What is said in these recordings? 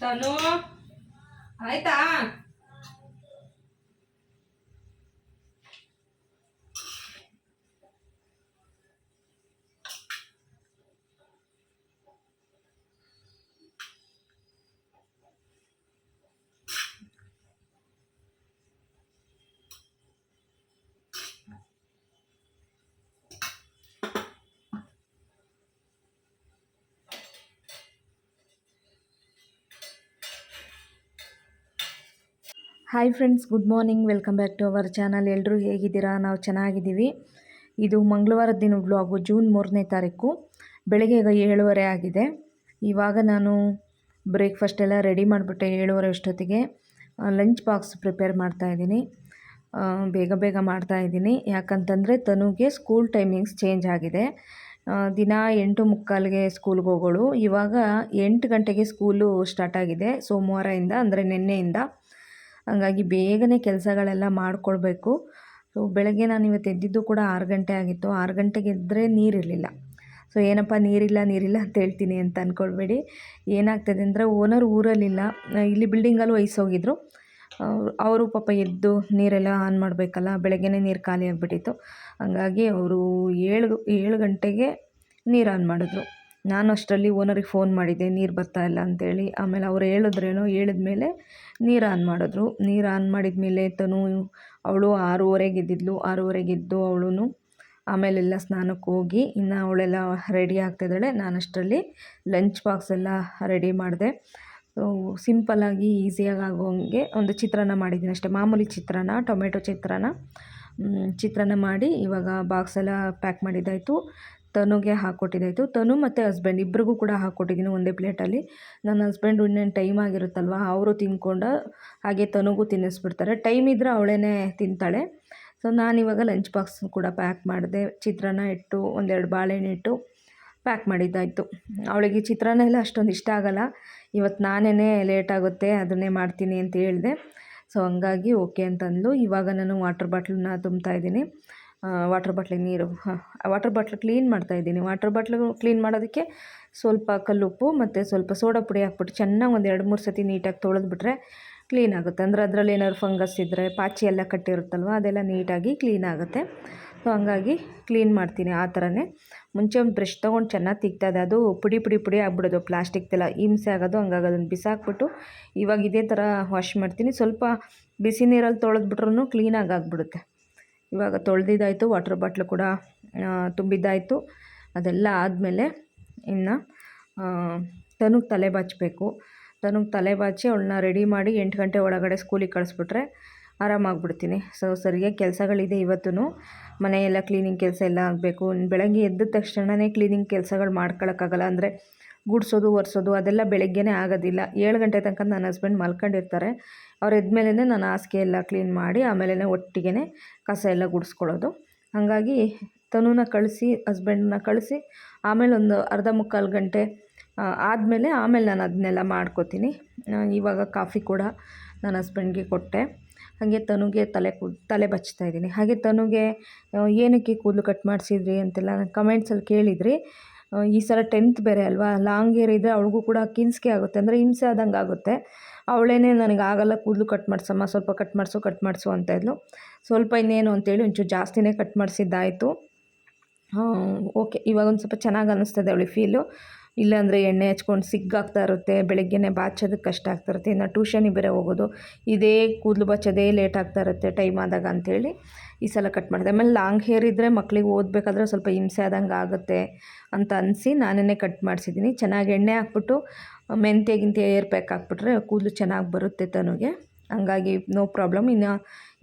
ತನು ಆಯ್ತಾ? Hi friends good morning welcome back to our channel ಎಲ್ಲರೂ ಹೇಗಿದ್ದೀರಾ? ನಾವು ಚೆನ್ನಾಗಿದ್ದೀವಿ. ಇದು ಮಂಗಳವಾರದ ದಿನ ಬ್ಲಾಗು ಜೂನ್ ಮೂರನೇ ತಾರೀಕು. ಬೆಳಗ್ಗೆ ಈಗ ಏಳುವರೆ ಆಗಿದೆ. ಇವಾಗ ನಾನು ಬ್ರೇಕ್ಫಾಸ್ಟ್ ಎಲ್ಲ ರೆಡಿ ಮಾಡಿಬಿಟ್ಟೆ ಏಳುವರೆ ಅಷ್ಟೊತ್ತಿಗೆ. ಲಂಚ್ ಬಾಕ್ಸ್ ಪ್ರಿಪೇರ್ ಮಾಡ್ತಾಯಿದ್ದೀನಿ ಬೇಗ ಬೇಗ ಮಾಡ್ತಾ ಇದ್ದೀನಿ. ಯಾಕಂತಂದರೆ ತನುಗೆ ಸ್ಕೂಲ್ ಟೈಮಿಂಗ್ಸ್ ಚೇಂಜ್ ಆಗಿದೆ. ದಿನ ಎಂಟು ಮುಕ್ಕಾಲಿಗೆ ಸ್ಕೂಲ್ಗೆ ಹೋಗೋಳು. ಇವಾಗ ಎಂಟು ಗಂಟೆಗೆ ಸ್ಕೂಲು ಸ್ಟಾರ್ಟ್ ಆಗಿದೆ. ಸೋಮವಾರದಿಂದ ಅಂದರೆ ನಿನ್ನೆಯಿಂದ ಹಂಗಾಗಿ ಬೇಗನೆ ಕೆಲಸಗಳೆಲ್ಲ ಮಾಡಿಕೊಳ್ಬೇಕು. ಸೊ ಬೆಳಗ್ಗೆ ನಾನು ಇವತ್ತು ಎದ್ದಿದ್ದು ಕೂಡ ಆರು ಗಂಟೆ ಆಗಿತ್ತು. ಆರು ಗಂಟೆಗೆ ಎದ್ದರೆ ನೀರಿರಲಿಲ್ಲ. ಸೊ ಏನಪ್ಪ ನೀರಿಲ್ಲ ನೀರಿಲ್ಲ ಅಂತ ಹೇಳ್ತೀನಿ ಅಂತ ಅಂದ್ಕೊಳ್ಬೇಡಿ ಏನಾಗ್ತದೆ ಅಂದರೆ ಓನರ್ ಊರಲ್ಲಿಲ್ಲ. ಇಲ್ಲಿ ಬಿಲ್ಡಿಂಗಲ್ಲೂ ವಹಿಸೋಗಿದ್ರು ಅವರು ಪಾಪ ಎದ್ದು ನೀರೆಲ್ಲ ಆನ್ ಮಾಡಬೇಕಲ್ಲ, ಬೆಳಗ್ಗೆನೇ ನೀರು ಖಾಲಿ ಆಗಿಬಿಟ್ಟಿತ್ತು. ಹಂಗಾಗಿ ಅವರು ಏಳು ಏಳು ಗಂಟೆಗೆ ನೀರು ಆನ್ ಮಾಡಿದ್ರು. ನಾನು ಅಷ್ಟರಲ್ಲಿ ಓನರಿಗೆ ಫೋನ್ ಮಾಡಿದ್ದೆ ನೀರು ಬರ್ತಾ ಇಲ್ಲ ಅಂತೇಳಿ. ಆಮೇಲೆ ಅವ್ರು ಹೇಳಿದ್ರೇನೋ ಹೇಳಿದ್ಮೇಲೆ ನೀರು ಆನ್ ಮಾಡಿದ್ರು. ನೀರು ಆನ್ ಮಾಡಿದ ಮೇಲೆ ತನು, ಅವಳು ಆರೂವರೆಗೆ ಎದ್ದಿದ್ಲು ಆರೂವರೆಗೆ ಇದ್ದು ಅವಳೂ ಆಮೇಲೆಲ್ಲ ಸ್ನಾನಕ್ಕೆ ಹೋಗಿ, ಇನ್ನು ಅವಳೆಲ್ಲ ರೆಡಿ ಆಗ್ತಿದ್ದಾಳೆ ನಾನು ಅಷ್ಟರಲ್ಲಿ ಲಂಚ್ ಬಾಕ್ಸ್ ಎಲ್ಲ ರೆಡಿ ಮಾಡಿದೆ. ಸಿಂಪಲ್ಲಾಗಿ ಈಸಿಯಾಗಿ ಆಗೋಂಗೆ ಒಂದು ಚಿತ್ರಾನ್ನ ಮಾಡಿದ್ದೀನಿ ಅಷ್ಟೇ. ಮಾಮೂಲಿ ಚಿತ್ರಾನ್ನ, ಟೊಮೆಟೊ ಚಿತ್ರಾನ್ನ ಚಿತ್ರಾನ್ನ ಮಾಡಿ ಇವಾಗ ಬಾಕ್ಸ್ ಎಲ್ಲ ಪ್ಯಾಕ್ ಮಾಡಿದ್ದಾಯಿತು. ತನುಗೆ ಹಾಕ್ಕೊಟ್ಟಿದ್ದಾಯಿತು ತನು ಮತ್ತು ಹಸ್ಬೆಂಡ್ ಇಬ್ಬರಿಗೂ ಕೂಡ ಹಾಕ್ಕೊಟ್ಟಿದ್ದೀನಿ ಒಂದೇ ಪ್ಲೇಟಲ್ಲಿ ನನ್ನ ಹಸ್ಬೆಂಡು ಇನ್ನೇನು ಟೈಮ್ ಆಗಿರುತ್ತಲ್ವ? ಅವರು ತಿನ್ಕೊಂಡು ಹಾಗೆ ತನುಗೂ ತಿನ್ನಿಸ್ಬಿಡ್ತಾರೆ. ಟೈಮ್ ಇದ್ದರೆ ಅವಳೇ ತಿಂತಾಳೆ. ಸೊ ನಾನಿವಾಗ ಲಂಚ್ ಬಾಕ್ಸ್ ಕೂಡ ಪ್ಯಾಕ್ ಮಾಡಿದೆ. ಚಿತ್ರಾನ್ನ ಇಟ್ಟು ಒಂದೆರಡು ಬಾಳೆಹಣ್ಣು ಇಟ್ಟು ಪ್ಯಾಕ್ ಮಾಡಿದ್ದಾಯಿತು. ಅವಳಿಗೆ ಚಿತ್ರಾನ್ನ ಎಲ್ಲ ಅಷ್ಟೊಂದು ಇಷ್ಟ ಆಗೋಲ್ಲ. ಇವತ್ತು ನಾನೇ ಲೇಟ್ ಆಗುತ್ತೆ, ಅದನ್ನೇ ಮಾಡ್ತೀನಿ ಅಂತ ಹೇಳಿದೆ. ಸೊ ಹಂಗಾಗಿ ಓಕೆ ಅಂತಂದು ಇವಾಗ ನಾನು ವಾಟರ್ ಬಾಟ್ಲನ್ನ ತುಂಬ್ತಾ ಇದ್ದೀನಿ. ವಾಟರ್ ಬಾಟ್ಲಿಗೆ ನೀರು ವಾಟರ್ ಬಾಟ್ಲ್ ಕ್ಲೀನ್ ಮಾಡ್ತಾ ಇದ್ದೀನಿ. ವಾಟರ್ ಬಾಟ್ಲು ಕ್ಲೀನ್ ಮಾಡೋದಕ್ಕೆ ಸ್ವಲ್ಪ ಕಲ್ಲುಪ್ಪು ಮತ್ತು ಸ್ವಲ್ಪ ಸೋಡಾ ಪುಡಿ ಹಾಕ್ಬಿಟ್ಟು ಚೆನ್ನಾಗಿ ಒಂದು ಎರಡು ಮೂರು ಸತಿ ನೀಟಾಗಿ ತೊಳೆದ್ಬಿಟ್ರೆ ಕ್ಲೀನ್ ಆಗುತ್ತೆ. ಅಂದರೆ ಅದರಲ್ಲಿ ಏನಾದ್ರು ಫಂಗಸ್ ಇದ್ದರೆ ಪಾಚಿ ಎಲ್ಲ ಕಟ್ಟಿರುತ್ತಲ್ವ, ಅದೆಲ್ಲ ನೀಟಾಗಿ ಕ್ಲೀನ್ ಆಗುತ್ತೆ. ಸೊ ಹಂಗಾಗಿ ಕ್ಲೀನ್ ಮಾಡ್ತೀನಿ ಆ ಥರನೇ ಮುಂಚೆ ಒಂದು ಬ್ರಷ್ ತೊಗೊಂಡು ಚೆನ್ನಾಗಿ ತಿಕ್ತದೆ ಅದು ಪುಡಿ ಪುಡಿ ಪುಡಿ ಆಗ್ಬಿಡೋದು ಪ್ಲಾಸ್ಟಿಕ್ದೆಲ್ಲ ಹಿಂಸೆ ಆಗೋದು, ಹಂಗಾಗಿ ಅದನ್ನು ಬಿಸಾಕ್ಬಿಟ್ಟು ಇವಾಗ ಇದೇ ಥರ ವಾಶ್ ಮಾಡ್ತೀನಿ. ಸ್ವಲ್ಪ ಬಿಸಿ ನೀರಲ್ಲಿ ತೊಳೆದ್ಬಿಟ್ರೂ ಕ್ಲೀನಾಗಿ ಆಗಿಬಿಡುತ್ತೆ. ಇವಾಗ ತೊಳೆದಿದ್ದಾಯಿತು ವಾಟರ್ ಬಾಟ್ಲು ಕೂಡ ತುಂಬಿದ್ದಾಯಿತು. ಅದೆಲ್ಲ ಆದಮೇಲೆ ಇನ್ನು ತನುಗೆ ತಲೆ ಬಾಚಬೇಕು. ತನುಗೆ ತಲೆ ಬಾಚಿ ಅವಳನ್ನ ರೆಡಿ ಮಾಡಿ ಎಂಟು ಗಂಟೆ ಒಳಗಡೆ ಸ್ಕೂಲಿಗೆ ಕಳಿಸ್ಬಿಟ್ರೆ ಆರಾಮಾಗ್ಬಿಡ್ತೀನಿ. ಸೊ ಸರಿಯಾಗಿ ಕೆಲಸಗಳಿದೆ ಇವತ್ತು ಮನೆಯೆಲ್ಲ ಕ್ಲೀನಿಂಗ್ ಕೆಲಸ ಎಲ್ಲ ಆಗಬೇಕು. ಬೆಳಗ್ಗೆ ಎದ್ದ ತಕ್ಷಣವೇ ಕ್ಲೀನಿಂಗ್ ಕೆಲಸಗಳು ಮಾಡ್ಕೊಳಕ್ಕಾಗಲ್ಲ. ಅಂದರೆ ಗುಡಿಸೋದು, ಒರೆಸೋದು, ಅದೆಲ್ಲ ಬೆಳಗ್ಗೆನೇ ಆಗೋದಿಲ್ಲ. ಏಳು ಗಂಟೆ ತನಕ ನನ್ನ ಹಸ್ಬೆಂಡ್ ಮಲ್ಕೊಂಡಿರ್ತಾರೆ. ಅವ್ರು ಎದ್ಮೇಲೆ ನಾನು ಹಾಸಿಗೆ ಎಲ್ಲ ಕ್ಲೀನ್ ಮಾಡಿ ಆಮೇಲೆ ಒಟ್ಟಿಗೆ ಕಸ ಎಲ್ಲ ಗುಡಿಸ್ಕೊಳ್ಳೋದು. ಹಾಗಾಗಿ ತನೂನ ಕಳಿಸಿ ಹಸ್ಬೆಂಡನ್ನ ಕಳಿಸಿ, ಆಮೇಲೆ ಒಂದು ಅರ್ಧ ಮುಕ್ಕಾಲು ಗಂಟೆ ಆದಮೇಲೆ ಆಮೇಲೆ ನಾನು ಅದನ್ನೆಲ್ಲ ಮಾಡ್ಕೋತೀನಿ. ಇವಾಗ ಕಾಫಿ ಕೂಡ ನನ್ನ ಹಸ್ಬೆಂಡ್ಗೆ ಕೊಟ್ಟೆ. ಹಾಗೆ ತನುಗೆ ತಲೆ ಕೂ, ತಲೆ ಬಚ್ತಾ ಇದ್ದೀನಿ. ಹಾಗೆ ತನುಗೆ ಏನಕ್ಕೆ ಕೂದಲು ಕಟ್ ಮಾಡಿಸಿದ್ರಿ ಅಂತೆಲ್ಲ ಕಮೆಂಟ್ಸಲ್ಲಿ ಕೇಳಿದ್ರಿ. ಈ ಸಲ ಟೆಂತ್ ಬೇರೆ ಅಲ್ವಾ? ಲಾಂಗ್ ಹೇರ್ ಇದ್ದರೆ ಅವಳಿಗೂ ಕೂಡ ಕಿನ್ಸ್ಕೆ ಆಗುತ್ತೆ. ಅಂದರೆ ಹಿಂಸೆ ಆದಂಗೆ ಆಗುತ್ತೆ. ಅವಳೇನೇ ನನಗೆ ಆಗಲ್ಲ, ಕೂದಲು ಕಟ್ ಮಾಡಿಸಮ್ಮ, ಸ್ವಲ್ಪ ಕಟ್ ಮಾಡಿಸು ಕಟ್ ಮಾಡಿಸು ಅಂತ ಇದ್ಲು. ಸ್ವಲ್ಪ ಇನ್ನೇನು ಅಂತೇಳಿ ಒಂಚೂರು ಜಾಸ್ತಿನೇ ಕಟ್ ಮಾಡಿಸಿದ್ದಾಯಿತು. ಓಕೆ. ಇವಾಗ ಒಂದು ಸ್ವಲ್ಪ ಚೆನ್ನಾಗಿ ಅನ್ನಿಸ್ತದೆ ಅವಳಿಗೆ ಫೀಲು ಇಲ್ಲಾಂದರೆ ಎಣ್ಣೆ ಹಚ್ಕೊಂಡು ಸಿಗ್ಗಾಗ್ತಾ ಇರುತ್ತೆ, ಬೆಳಗ್ಗೆನೇ ಬಾಚೋದಕ್ಕೆ ಕಷ್ಟ ಆಗ್ತಾ ಇರುತ್ತೆ. ಇನ್ನು ಟ್ಯೂಷನಿಗೆ ಬೇರೆ ಹೋಗೋದು. ಇದೇ ಕೂದಲು ಬಾಚೋದೇ ಲೇಟ್ ಆಗ್ತಾ ಇರುತ್ತೆ ಟೈಮ್ ಆದಾಗ ಅಂಥೇಳಿ ಈ ಸಲ ಕಟ್ ಮಾಡಿದೆ. ಆಮೇಲೆ ಲಾಂಗ್ ಹೇರ್ ಇದ್ದರೆ ಮಕ್ಕಳಿಗೆ ಓದಬೇಕಾದ್ರೆ ಸ್ವಲ್ಪ ಹಿಂಸೆ ಆದಂಗೆ ಆಗುತ್ತೆ ಅಂತ ಅನಿಸಿ ನಾನೇ ಕಟ್ ಮಾಡಿಸಿದ್ದೀನಿ. ಚೆನ್ನಾಗಿ ಎಣ್ಣೆ ಹಾಕ್ಬಿಟ್ಟು, ಮೆಂತ್ಯ ಗಿಂತೆ ಏರ್ ಪ್ಯಾಕ್ ಹಾಕ್ಬಿಟ್ರೆ ಕೂದಲು ಚೆನ್ನಾಗಿ ಬರುತ್ತೆ ತನುಗೆ. ಹಂಗಾಗಿ ನೋ ಪ್ರಾಬ್ಲಮ್ ಇನ್ನು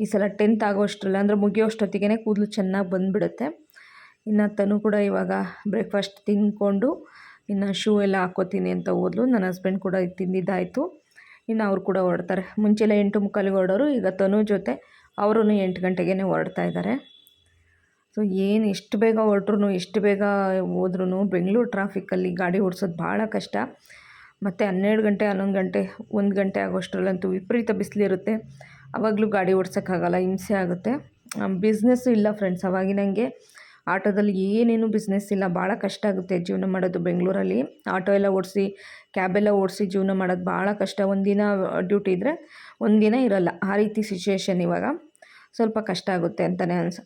ಈ ಸಲ ಟೆಂತ್ ಆಗೋಷ್ಟರಲ್ಲ ಅಂದರೆ ಮುಗಿಯೋಷ್ಟೊತ್ತಿಗೆ ಕೂದಲು ಚೆನ್ನಾಗಿ ಬಂದುಬಿಡುತ್ತೆ. ಇನ್ನು ತನು ಕೂಡ ಇವಾಗ ಬ್ರೇಕ್ಫಾಸ್ಟ್ ತಿಂದ್ಕೊಂಡು, ಇನ್ನು ಶೂ ಎಲ್ಲ ಹಾಕ್ಕೋತೀನಿ ಅಂತ ಓದಲು. ನನ್ನ ಹಸ್ಬೆಂಡ್ ಕೂಡ ತಿಂದಿದ್ದಾಯಿತು. ಇನ್ನು ಅವ್ರು ಕೂಡ ಹೊರಡ್ತಾರೆ. ಮುಂಚೆಲ್ಲ ಎಂಟು ಮುಕ್ಕಾಲಿಗೆ ಹೊರಡೋರು, ಈಗ ತನು ಜೊತೆ ಅವರು ಎಂಟು ಗಂಟೆಗೇ ಹೊರಡ್ತಾ ಇದ್ದಾರೆ. ಸೊ ಏನು ಎಷ್ಟು ಬೇಗ ಹೊರಟ್ರು ಎಷ್ಟು ಬೇಗ ಹೋದ್ರೂ ಬೆಂಗಳೂರು ಟ್ರಾಫಿಕ್ಕಲ್ಲಿ ಗಾಡಿ ಓಡಿಸೋದು ಭಾಳ ಕಷ್ಟ. ಮತ್ತು ಹನ್ನೆರಡು ಗಂಟೆ, ಹನ್ನೊಂದು ಗಂಟೆ, ಒಂದು ಗಂಟೆ ಆಗೋಷ್ಟರಲ್ಲಂತೂ ವಿಪರೀತ ಬಿಸಿಲಿರುತ್ತೆ ಆವಾಗಲೂ ಗಾಡಿ ಓಡ್ಸೋಕ್ಕಾಗಲ್ಲ ಹಿಂಸೆ ಆಗುತ್ತೆ. ಬಿಸ್ನೆಸ್ಸು ಇಲ್ಲ ಫ್ರೆಂಡ್ಸ್ ಅವಾಗಿನಂಗೆ ಆಟೋದಲ್ಲಿ ಏನೇನು ಬಿಸ್ನೆಸ್ ಇಲ್ಲ, ಭಾಳ ಕಷ್ಟ ಆಗುತ್ತೆ ಜೀವನ ಮಾಡೋದು ಬೆಂಗಳೂರಲ್ಲಿ. ಆಟೋ ಎಲ್ಲ ಓಡಿಸಿ ಕ್ಯಾಬೆಲ್ಲ ಓಡಿಸಿ ಜೀವನ ಮಾಡೋದು ಭಾಳ ಕಷ್ಟ. ಒಂದಿನ ಡ್ಯೂಟಿ ಇದ್ದರೆ ಒಂದಿನ ಇರಲ್ಲ, ಆ ರೀತಿ ಸಿಚುವೇಶನ್ ಇವಾಗ. ಸ್ವಲ್ಪ ಕಷ್ಟ ಆಗುತ್ತೆ ಅಂತಲೇ ಅನ್ಸ,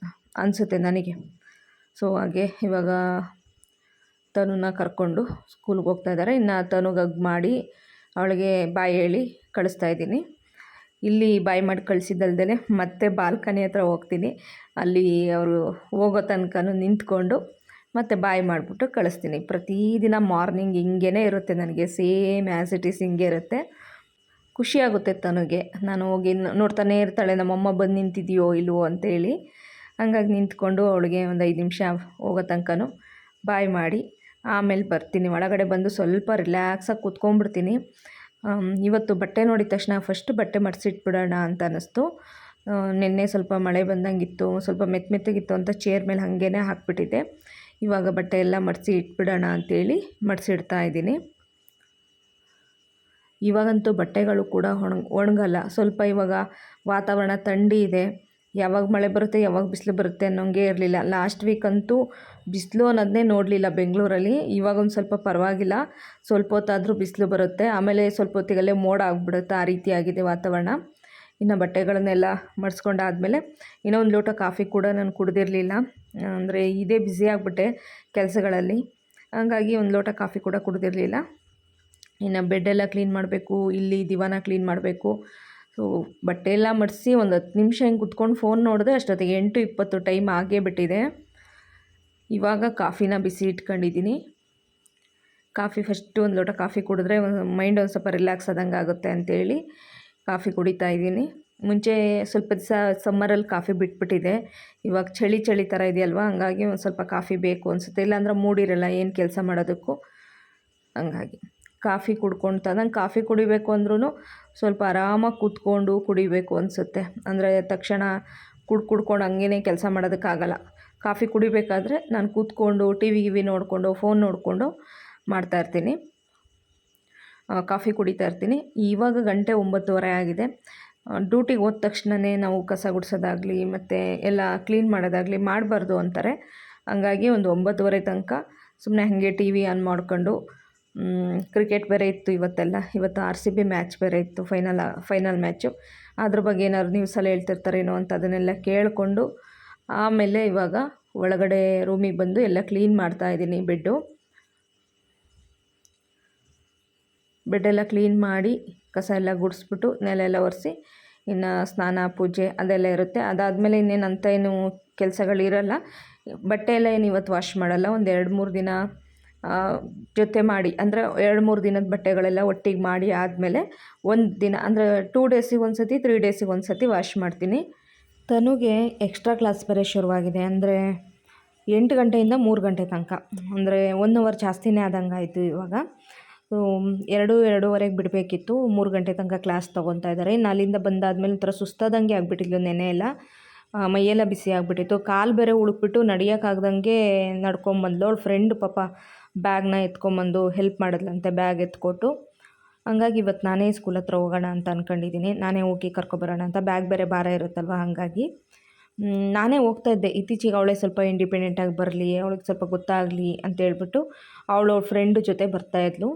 ಅನಿಸುತ್ತೆ ನನಗೆ. ಸೊ ಹಾಗೆ ಇವಾಗ ತನುನ ಕರ್ಕೊಂಡು ಸ್ಕೂಲ್ಗೆ ಹೋಗ್ತಾ ಇದ್ದಾರೆ. ಇನ್ನು ತನುಗೆ ಹಗ್ ಮಾಡಿ ಅವಳಿಗೆ ಬಾಯಿ ಹೇಳಿ ಕಳಿಸ್ತಾ ಇದ್ದೀನಿ. ಇಲ್ಲಿ ಬಾಯಿ ಮಾಡಿ ಕಳಿಸಿದ್ದಲ್ದೇ ಮತ್ತೆ ಬಾಲ್ಕನಿ ಹತ್ರ ಹೋಗ್ತೀನಿ. ಅಲ್ಲಿ ಅವರು ಹೋಗೋ ತನಕನೂ ನಿಂತ್ಕೊಂಡು ಮತ್ತೆ ಬಾಯಿ ಮಾಡಿಬಿಟ್ಟು ಕಳಿಸ್ತೀನಿ. ಪ್ರತಿದಿನ ಮಾರ್ನಿಂಗ್ ಹಿಂಗೇ ಇರುತ್ತೆ ನನಗೆ. ಸೇಮ್ ಆ್ಯಸ್ ಇಟ್ ಈಸ್ ಹಿಂಗೆ ಇರುತ್ತೆ. ಖುಷಿಯಾಗುತ್ತೆ ತನಗೆ. ನಾನು ಹೋಗಿ ನೋಡ್ತಾನೆ ಇರ್ತಾಳೆ, ನಮ್ಮಮ್ಮ ಬಂದು ನಿಂತಿದೆಯೋ ಇಲ್ವೋ? ಅಂತೇಳಿ. ಹಂಗಾಗಿ ನಿಂತ್ಕೊಂಡು ಅವಳಿಗೆ ಒಂದು ಐದು ನಿಮಿಷ ಹೋಗೋ ತನಕನೂ ಬಾಯ್ ಮಾಡಿ. ಆಮೇಲೆ ಬರ್ತೀನಿ. ಒಳಗಡೆ ಬಂದು ಸ್ವಲ್ಪ ರಿಲ್ಯಾಕ್ಸಾಗಿ ಕೂತ್ಕೊಂಡ್ಬಿಡ್ತೀನಿ. ಇವತ್ತು ಬಟ್ಟೆ ನೋಡಿದ ತಕ್ಷಣ ಫಸ್ಟ್ ಬಟ್ಟೆ ಮಡಿಸಿಟ್ಬಿಡೋಣ ಅಂತ ಅನ್ನಿಸ್ತು. ನಿನ್ನೆ ಸ್ವಲ್ಪ ಮಳೆ ಬಂದಂಗಿತ್ತು, ಸ್ವಲ್ಪ ಮೆತ್ತ ಮೆತ್ತಗಿತ್ತು ಅಂತ ಚೇರ್ ಮೇಲೆ ಹಾಗೇ ಹಾಕ್ಬಿಟ್ಟಿದ್ದೆ. ಇವಾಗ ಬಟ್ಟೆ ಎಲ್ಲ ಮಡಿಸಿ ಇಟ್ಬಿಡೋಣ ಅಂತೇಳಿ ಮಡಿಸಿಡ್ತಾ ಇದ್ದೀನಿ. ಇವಾಗಂತೂ ಬಟ್ಟೆಗಳು ಕೂಡ ಒಣಗ್, ಒಣಗಲ್ಲ. ಸ್ವಲ್ಪ ಇವಾಗ ವಾತಾವರಣ ಥಂಡಿ ಇದೆ. ಯಾವಾಗ ಮಳೆ ಬರುತ್ತೆ, ಯಾವಾಗ ಬಿಸಿಲು ಬರುತ್ತೆ ಅನ್ನೋಂಗೆ ಇರಲಿಲ್ಲ. ಲಾಸ್ಟ್ ವೀಕ್ ಅಂತೂ ಬಿಸಿಲು ಅನ್ನೋದನ್ನೇ ನೋಡಲಿಲ್ಲ ಬೆಂಗಳೂರಲ್ಲಿ. ಇವಾಗ ಒಂದು ಸ್ವಲ್ಪ ಪರವಾಗಿಲ್ಲ. ಸ್ವಲ್ಪ ಹೊತ್ತಾದರೂ ಬಿಸಿಲು ಬರುತ್ತೆ. ಆಮೇಲೆ ಸ್ವಲ್ಪ ಹೊತ್ತಿಗಲ್ಲೇ ಮೋಡ ಆಗಿಬಿಡುತ್ತೆ. ಆ ರೀತಿ ಆಗಿದೆ ವಾತಾವರಣ. ಇನ್ನು ಬಟ್ಟೆಗಳನ್ನೆಲ್ಲ ಮಡಿಸ್ಕೊಂಡಾದಮೇಲೆ ಇನ್ನೂ ಒಂದು ಲೋಟ ಕಾಫಿ ಕೂಡ ನಾನು ಕುಡ್ದಿರಲಿಲ್ಲ. ಅಂದರೆ ಇದೇ ಬ್ಯುಸಿ ಆಗಿಬಿಟ್ಟೆ ಕೆಲಸಗಳಲ್ಲಿ. ಹಂಗಾಗಿ ಒಂದು ಲೋಟ ಕಾಫಿ ಕೂಡ ಕುಡ್ದಿರಲಿಲ್ಲ. ಇನ್ನು ಬೆಡ್ಡೆಲ್ಲ ಕ್ಲೀನ್ ಮಾಡಬೇಕು, ಇಲ್ಲಿ ದಿವಾನ ಕ್ಲೀನ್ ಮಾಡಬೇಕು. ಸೊ ಬಟ್ಟೆ ಎಲ್ಲ ಮಡಿಸಿ ಒಂದು ಹತ್ತು ನಿಮಿಷ ಹಿಂಗೆ ಕುತ್ಕೊಂಡು ಫೋನ್ ನೋಡಿದೆ ಅಷ್ಟೊತ್ತಿಗೆ ಎಂಟು ಇಪ್ಪತ್ತು ಟೈಮ್ ಆಗೇ ಬಿಟ್ಟಿದೆ. ಇವಾಗ ಕಾಫಿನ ಬಿಸಿ ಇಟ್ಕೊಂಡಿದ್ದೀನಿ. ಕಾಫಿ ಫಸ್ಟು ಒಂದು ಲೋಟ ಕಾಫಿ ಕುಡಿದ್ರೆ ಒಂದು ಮೈಂಡ್ ಒಂದು ಸ್ವಲ್ಪ ರಿಲ್ಯಾಕ್ಸ್ ಆದಂಗೆ ಆಗುತ್ತೆ ಅಂತೇಳಿ ಕಾಫಿ ಕುಡಿತಾ ಇದ್ದೀನಿ. ಮುಂಚೆ ಸ್ವಲ್ಪ ದಿವಸ ಸಮ್ಮರಲ್ಲಿ ಕಾಫಿ ಬಿಟ್ಬಿಟ್ಟಿದೆ. ಇವಾಗ ಚಳಿ ಚಳಿ ಥರ ಇದೆಯಲ್ವಾ, ಹಂಗಾಗಿ ಒಂದು ಸ್ವಲ್ಪ ಕಾಫಿ ಬೇಕು ಅನಿಸುತ್ತೆ. ಇಲ್ಲಾಂದ್ರೆ ಮೂಡಿರಲ್ಲ ಏನು ಕೆಲಸ ಮಾಡೋದಕ್ಕೂ. ಹಂಗಾಗಿ. ಕಾಫಿ ಕುಡ್ಕೊಂಡು ತಂದಂಗೆ ಕಾಫಿ ಕುಡಿಬೇಕು ಅಂದ್ರೂ ಸ್ವಲ್ಪ ಆರಾಮಾಗಿ ಕುತ್ಕೊಂಡು ಕುಡಿಬೇಕು ಅನಿಸುತ್ತೆ. ಅಂದರೆ ತಕ್ಷಣ ಕುಡ್, ಕುಡ್ಕೊಂಡು ಹಂಗೇ ಕೆಲಸ ಮಾಡೋದಕ್ಕಾಗಲ್ಲ. ಕಾಫಿ ಕುಡಿಬೇಕಾದ್ರೆ ನಾನು ಕೂತ್ಕೊಂಡು ಟಿ ವಿ, ಗಿವಿ ನೋಡಿಕೊಂಡು, ಫೋನ್ ನೋಡಿಕೊಂಡು ಮಾಡ್ತಾಯಿರ್ತೀನಿ ಕಾಫಿ ಕುಡಿತಾ ಇರ್ತೀನಿ. ಇವಾಗ ಗಂಟೆ ಒಂಬತ್ತುವರೆ ಆಗಿದೆ. ಡ್ಯೂಟಿಗೆ ಹೋದ ತಕ್ಷಣವೇ ನಾವು ಕಸ ಗುಡಿಸೋದಾಗಲಿ ಮತ್ತು ಎಲ್ಲ ಕ್ಲೀನ್ ಮಾಡೋದಾಗಲಿ ಮಾಡಬಾರ್ದು ಅಂತಾರೆ. ಹಂಗಾಗಿ ಒಂದು ಒಂಬತ್ತುವರೆ ತನಕ ಸುಮ್ಮನೆ ಹಾಗೆ ಟಿ ವಿ ಆನ್ ಮಾಡ್ಕೊಂಡು ಕ್ರಿಕೆಟ್ ಬೇರೆ ಇತ್ತು ಇವತ್ತೆಲ್ಲ. ಇವತ್ತು ಆರ್ ಸಿ ಬಿ ಮ್ಯಾಚ್ ಬೇರೆ ಇತ್ತು ಫೈನಲ್ ಫೈನಲ್ ಮ್ಯಾಚು ಅದ್ರ ಬಗ್ಗೆ ಏನಾದ್ರು ನ್ಯೂಸಲ್ಲಿ ಹೇಳ್ತಿರ್ತಾರೇನೋ ಅಂತ ಅದನ್ನೆಲ್ಲ ಕೇಳಿಕೊಂಡು ಆಮೇಲೆ ಇವಾಗ ಒಳಗಡೆ ರೂಮಿಗೆ ಬಂದು ಎಲ್ಲ ಕ್ಲೀನ್ ಮಾಡ್ತಾ ಇದ್ದೀನಿ ಬೆಡ್ಡು ಬೆಡ್ಡೆಲ್ಲ ಕ್ಲೀನ್ ಮಾಡಿ ಕಸ ಎಲ್ಲ ಗುಡಿಸ್ಬಿಟ್ಟು ನೆಲ ಎಲ್ಲ ಒರೆಸಿ, ಇನ್ನು ಸ್ನಾನ, ಪೂಜೆ ಅದೆಲ್ಲ ಇರುತ್ತೆ. ಅದಾದಮೇಲೆ ಇನ್ನೇನು ಅಂತ ಏನು ಕೆಲಸಗಳಿರಲ್ಲ, ಬಟ್ಟೆ ಎಲ್ಲ ಏನು ಇವತ್ತು ವಾಶ್ ಮಾಡಲ್ಲ, ಒಂದು ಎರಡು ಮೂರು ದಿನ ಜೊತೆ ಮಾಡಿ, ಅಂದರೆ ಎರಡು ಮೂರು ದಿನದ ಬಟ್ಟೆಗಳೆಲ್ಲ ಒಟ್ಟಿಗೆ ಮಾಡಿ ಆದಮೇಲೆ ಒಂದು ದಿನ, ಅಂದರೆ ಟೂ ಡೇಸಿಗೆ ಒಂದು ಸತಿ ತ್ರೀ ಡೇಸಿಗೆ ಒಂದು ಸತಿ ವಾಶ್ ಮಾಡ್ತೀನಿ. ತನುಗೆ ಎಕ್ಸ್ಟ್ರಾ ಕ್ಲಾಸ್ ಬೇರೆ ಶುರುವಾಗಿದೆ, ಅಂದರೆ ಎಂಟು ಗಂಟೆಯಿಂದ ಮೂರು ಗಂಟೆ ತನಕ, ಅಂದರೆ ಒನ್ ಅವರ್ ಜಾಸ್ತಿನೇ ಆದಂಗೆ ಆಯಿತು ಇವಾಗ. ಎರಡು, ಎರಡೂವರೆಗೆ ಬಿಡಬೇಕಿತ್ತು, ಮೂರು ಗಂಟೆ ತನಕ ಕ್ಲಾಸ್ ತೊಗೊತಾ ಇದ್ದಾರೆ ಇನ್ನು ಅಲ್ಲಿಂದ ಬಂದಾದಮೇಲೆ ಒಂಥರ ಸುಸ್ತಾದಂಗೆ ಆಗಿಬಿಟ್ಟಿದ್ಲು ನೆನೆ ಎಲ್ಲ. ಮೈಯೆಲ್ಲ ಬಿಸಿ ಆಗಿಬಿಟ್ಟಿತ್ತು. ಕಾಲು ಬೇರೆ ಉಳುಕ್ಬಿಟ್ಟು ನಡಿಯೋಕ್ಕಾಗ್ದಂಗೆ ನಡ್ಕೊಂಬಂದ್ಲು. ಅವ್ಳ ಫ್ರೆಂಡ್ ಪಾಪ ಬ್ಯಾಗ್ನ ಎತ್ಕೊಂಬಂದು ಹೆಲ್ಪ್ ಮಾಡಿದ್ಲಂತೆ ಬ್ಯಾಗ್ ಎತ್ಕೊಟ್ಟು, ಹಂಗಾಗಿ ಇವತ್ತು ನಾನೇ ಸ್ಕೂಲ್ ಹತ್ರ ಹೋಗೋಣ ಅಂತ ಅಂದ್ಕೊಂಡಿದ್ದೀನಿ ನಾನೇ ಹೋಗಿ ಕರ್ಕೊಬರೋಣ ಅಂತ. ಬ್ಯಾಗ್ ಬೇರೆ ಭಾರ ಇರುತ್ತಲ್ವ ಹಾಗಾಗಿ. ನಾನೇ ಹೋಗ್ತಾ ಇದ್ದೆ. ಇತ್ತೀಚೆಗೆ ಅವಳೇ ಸ್ವಲ್ಪ ಇಂಡಿಪೆಂಡೆಂಟಾಗಿ ಬರಲಿ, ಅವಳಿಗೆ ಸ್ವಲ್ಪ ಗೊತ್ತಾಗಲಿ ಅಂತ ಹೇಳ್ಬಿಟ್ಟು ಅವಳು ಅವಳ ಫ್ರೆಂಡ್ ಜೊತೆ ಬರ್ತಾಯಿದ್ಲು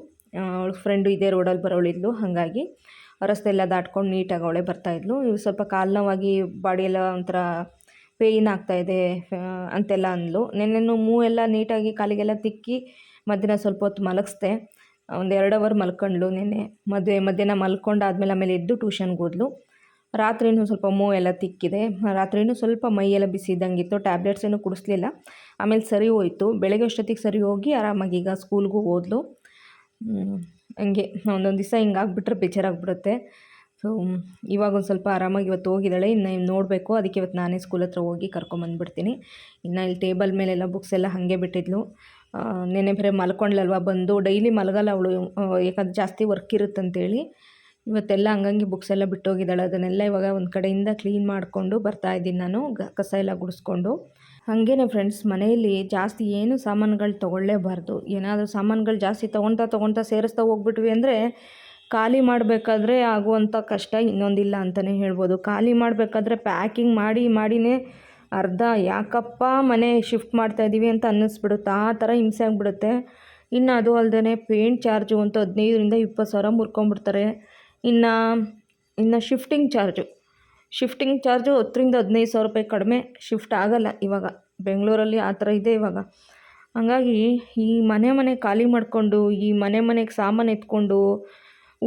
ಅವಳ ಫ್ರೆಂಡು ಇದೇ ರೋಡಲ್ಲಿ ಬರೋಳಿದ್ಲು. ಹಾಗಾಗಿ ರಸ್ತೆ ಎಲ್ಲ ದಾಟ್ಕೊಂಡು ನೀಟಾಗಿ ಅವಳೇ ಬರ್ತಾಯಿದ್ಲು ಇವು ಸ್ವಲ್ಪ ಕಾಲು ನೋವಾಗಿ ಬಾಡಿ ಎಲ್ಲ ಒಂಥರ ಪೇಯ್ನ್ ಇದೆ ಅಂತೆಲ್ಲ ಅಂದ್ಲು. ನೆನ್ನೆನೂ ಮೂ ಎಲ್ಲ ನೀಟಾಗಿ ಕಾಲಿಗೆಲ್ಲ ತಿಕ್ಕಿ ಮಧ್ಯಾಹ್ನ ಸ್ವಲ್ಪ ಹೊತ್ತು ಮಲಗಿಸ್ದೆ. ಒಂದು ಎರಡು ಅವರ್ ಮಲ್ಕೊಂಡ್ಳು ನೆನ್ನೆ. ಮದುವೆ, ಮಧ್ಯಾಹ್ನ ಮಲ್ಕೊಂಡಾದ್ಮೇಲೆ ಆಮೇಲೆ ಎದ್ದು ಟ್ಯೂಷನ್ಗೆ ಹೋದ್ಲು. ರಾತ್ರಿನೂ ಸ್ವಲ್ಪ ಮೂ ಎಲ್ಲ ತಿಕ್ಕಿದೆ. ರಾತ್ರಿನೂ ಸ್ವಲ್ಪ ಮೈಯೆಲ್ಲ ಬಿಸಿ ಇದ್ದಂಗಿತ್ತು ಟ್ಯಾಬ್ಲೆಟ್ಸ್ ಏನೂ ಕುಡಿಸ್ಲಿಲ್ಲ. ಆಮೇಲೆ ಸರಿ ಹೋಯ್ತು. ಬೆಳಗ್ಗೆ ಅಷ್ಟೊತ್ತಿಗೆ ಸರಿ ಹೋಗಿ ಆರಾಮಾಗಿ ಈಗ ಸ್ಕೂಲ್ಗೂ ಹೋದ್ಲು. ಹಂಗೆ. ಒಂದೊಂದು ದಿವಸ ಹಿಂಗೆ ಆಗಿಬಿಟ್ರೆ ಬೇಜಾರಾಗ್ಬಿಡುತ್ತೆ. ಸೊ ಇವಾಗ ಒಂದು ಸ್ವಲ್ಪ ಆರಾಮಾಗಿ ಇವತ್ತು ಹೋಗಿದ್ದಾಳೆ. ಇನ್ನು ನೋಡಬೇಕು. ಅದಕ್ಕೆ ಇವತ್ತು ನಾನೇ ಸ್ಕೂಲ್ ಹತ್ರ ಹೋಗಿ ಕರ್ಕೊಂಬಂದ್ಬಿಡ್ತೀನಿ ಇನ್ನು ಇಲ್ಲಿ ಟೇಬಲ್ ಮೇಲೆಲ್ಲ ಬುಕ್ಸ್ ಎಲ್ಲ ಹಾಗೆ ಬಿಟ್ಟಿದ್ಲು. ನೆನೆ ಬೇರೆ ಮಲ್ಕೊಂಡ್ಲಲ್ವ ಬಂದು. ಡೈಲಿ ಮಲಗಲ್ಲ ಅವಳು. ಯಾಕಂದ್ರೆ ಜಾಸ್ತಿ ವರ್ಕ್ ಇರುತ್ತಂತೇಳಿ. ಇವತ್ತೆಲ್ಲ ಹಂಗಂಗೆ ಬುಕ್ಸ್ ಎಲ್ಲ ಬಿಟ್ಟೋಗಿದ್ದಾಳೆ. ಅದನ್ನೆಲ್ಲ ಇವಾಗ ಒಂದು ಕಡೆಯಿಂದ ಕ್ಲೀನ್ ಮಾಡಿಕೊಂಡು ಬರ್ತಾ ಇದ್ದೀನಿ ನಾನು. ಕಸ ಎಲ್ಲ ಗುಡಿಸ್ಕೊಂಡು. ಹಾಗೇನೆ ಫ್ರೆಂಡ್ಸ್ ಮನೆಯಲ್ಲಿ ಜಾಸ್ತಿ ಏನು ಸಾಮಾನುಗಳು ತೊಗೊಳ್ಳೇಬಾರ್ದು. ಏನಾದರೂ ಸಾಮಾನುಗಳು ಜಾಸ್ತಿ ತೊಗೊಳ್ತಾ ತೊಗೊಳ್ತಾ ಸೇರಿಸ್ತಾ ಹೋಗ್ಬಿಟ್ವಿ ಅಂದರೆ ಖಾಲಿ ಮಾಡಬೇಕಾದ್ರೆ ಆಗುವಂಥ ಕಷ್ಟ ಇನ್ನೊಂದಿಲ್ಲ ಅಂತಲೇ ಹೇಳ್ಬೋದು. ಖಾಲಿ ಮಾಡಬೇಕಾದ್ರೆ ಪ್ಯಾಕಿಂಗ್ ಮಾಡಿ ಮಾಡಿನೇ ಅರ್ಧ ಯಾಕಪ್ಪ ಮನೆ ಶಿಫ್ಟ್ ಮಾಡ್ತಾ ಇದ್ದೀವಿ ಅಂತ ಅನ್ನಿಸ್ಬಿಡುತ್ತೆ. ಆ ಥರ ಹಿಂಸೆ ಆಗಿಬಿಡುತ್ತೆ. ಇನ್ನು ಅದು ಅಲ್ಲದೆ ಪೇಂಟ್ ಚಾರ್ಜು ಅಂತ ಹದಿನೈದರಿಂದ ಇಪ್ಪತ್ತು ಸಾವಿರ ಮುರ್ಕೊಂಬಿಡ್ತಾರೆ ಇನ್ನು ಇನ್ನು ಶಿಫ್ಟಿಂಗ್ ಚಾರ್ಜು ಶಿಫ್ಟಿಂಗ್ ಚಾರ್ಜು ಹತ್ತರಿಂದ ಹದಿನೈದು ಸಾವಿರ ರೂಪಾಯಿ ಕಡಿಮೆ ಶಿಫ್ಟ್ ಆಗಲ್ಲ ಇವಾಗ. ಬೆಂಗಳೂರಲ್ಲಿ ಆ ಥರ ಇದೆ ಇವಾಗ. ಹಂಗಾಗಿ ಈ ಮನೆ ಮನೆ ಖಾಲಿ ಮಾಡಿಕೊಂಡು, ಈ ಮನೆ ಮನೆಗೆ ಸಾಮಾನು ಎತ್ಕೊಂಡು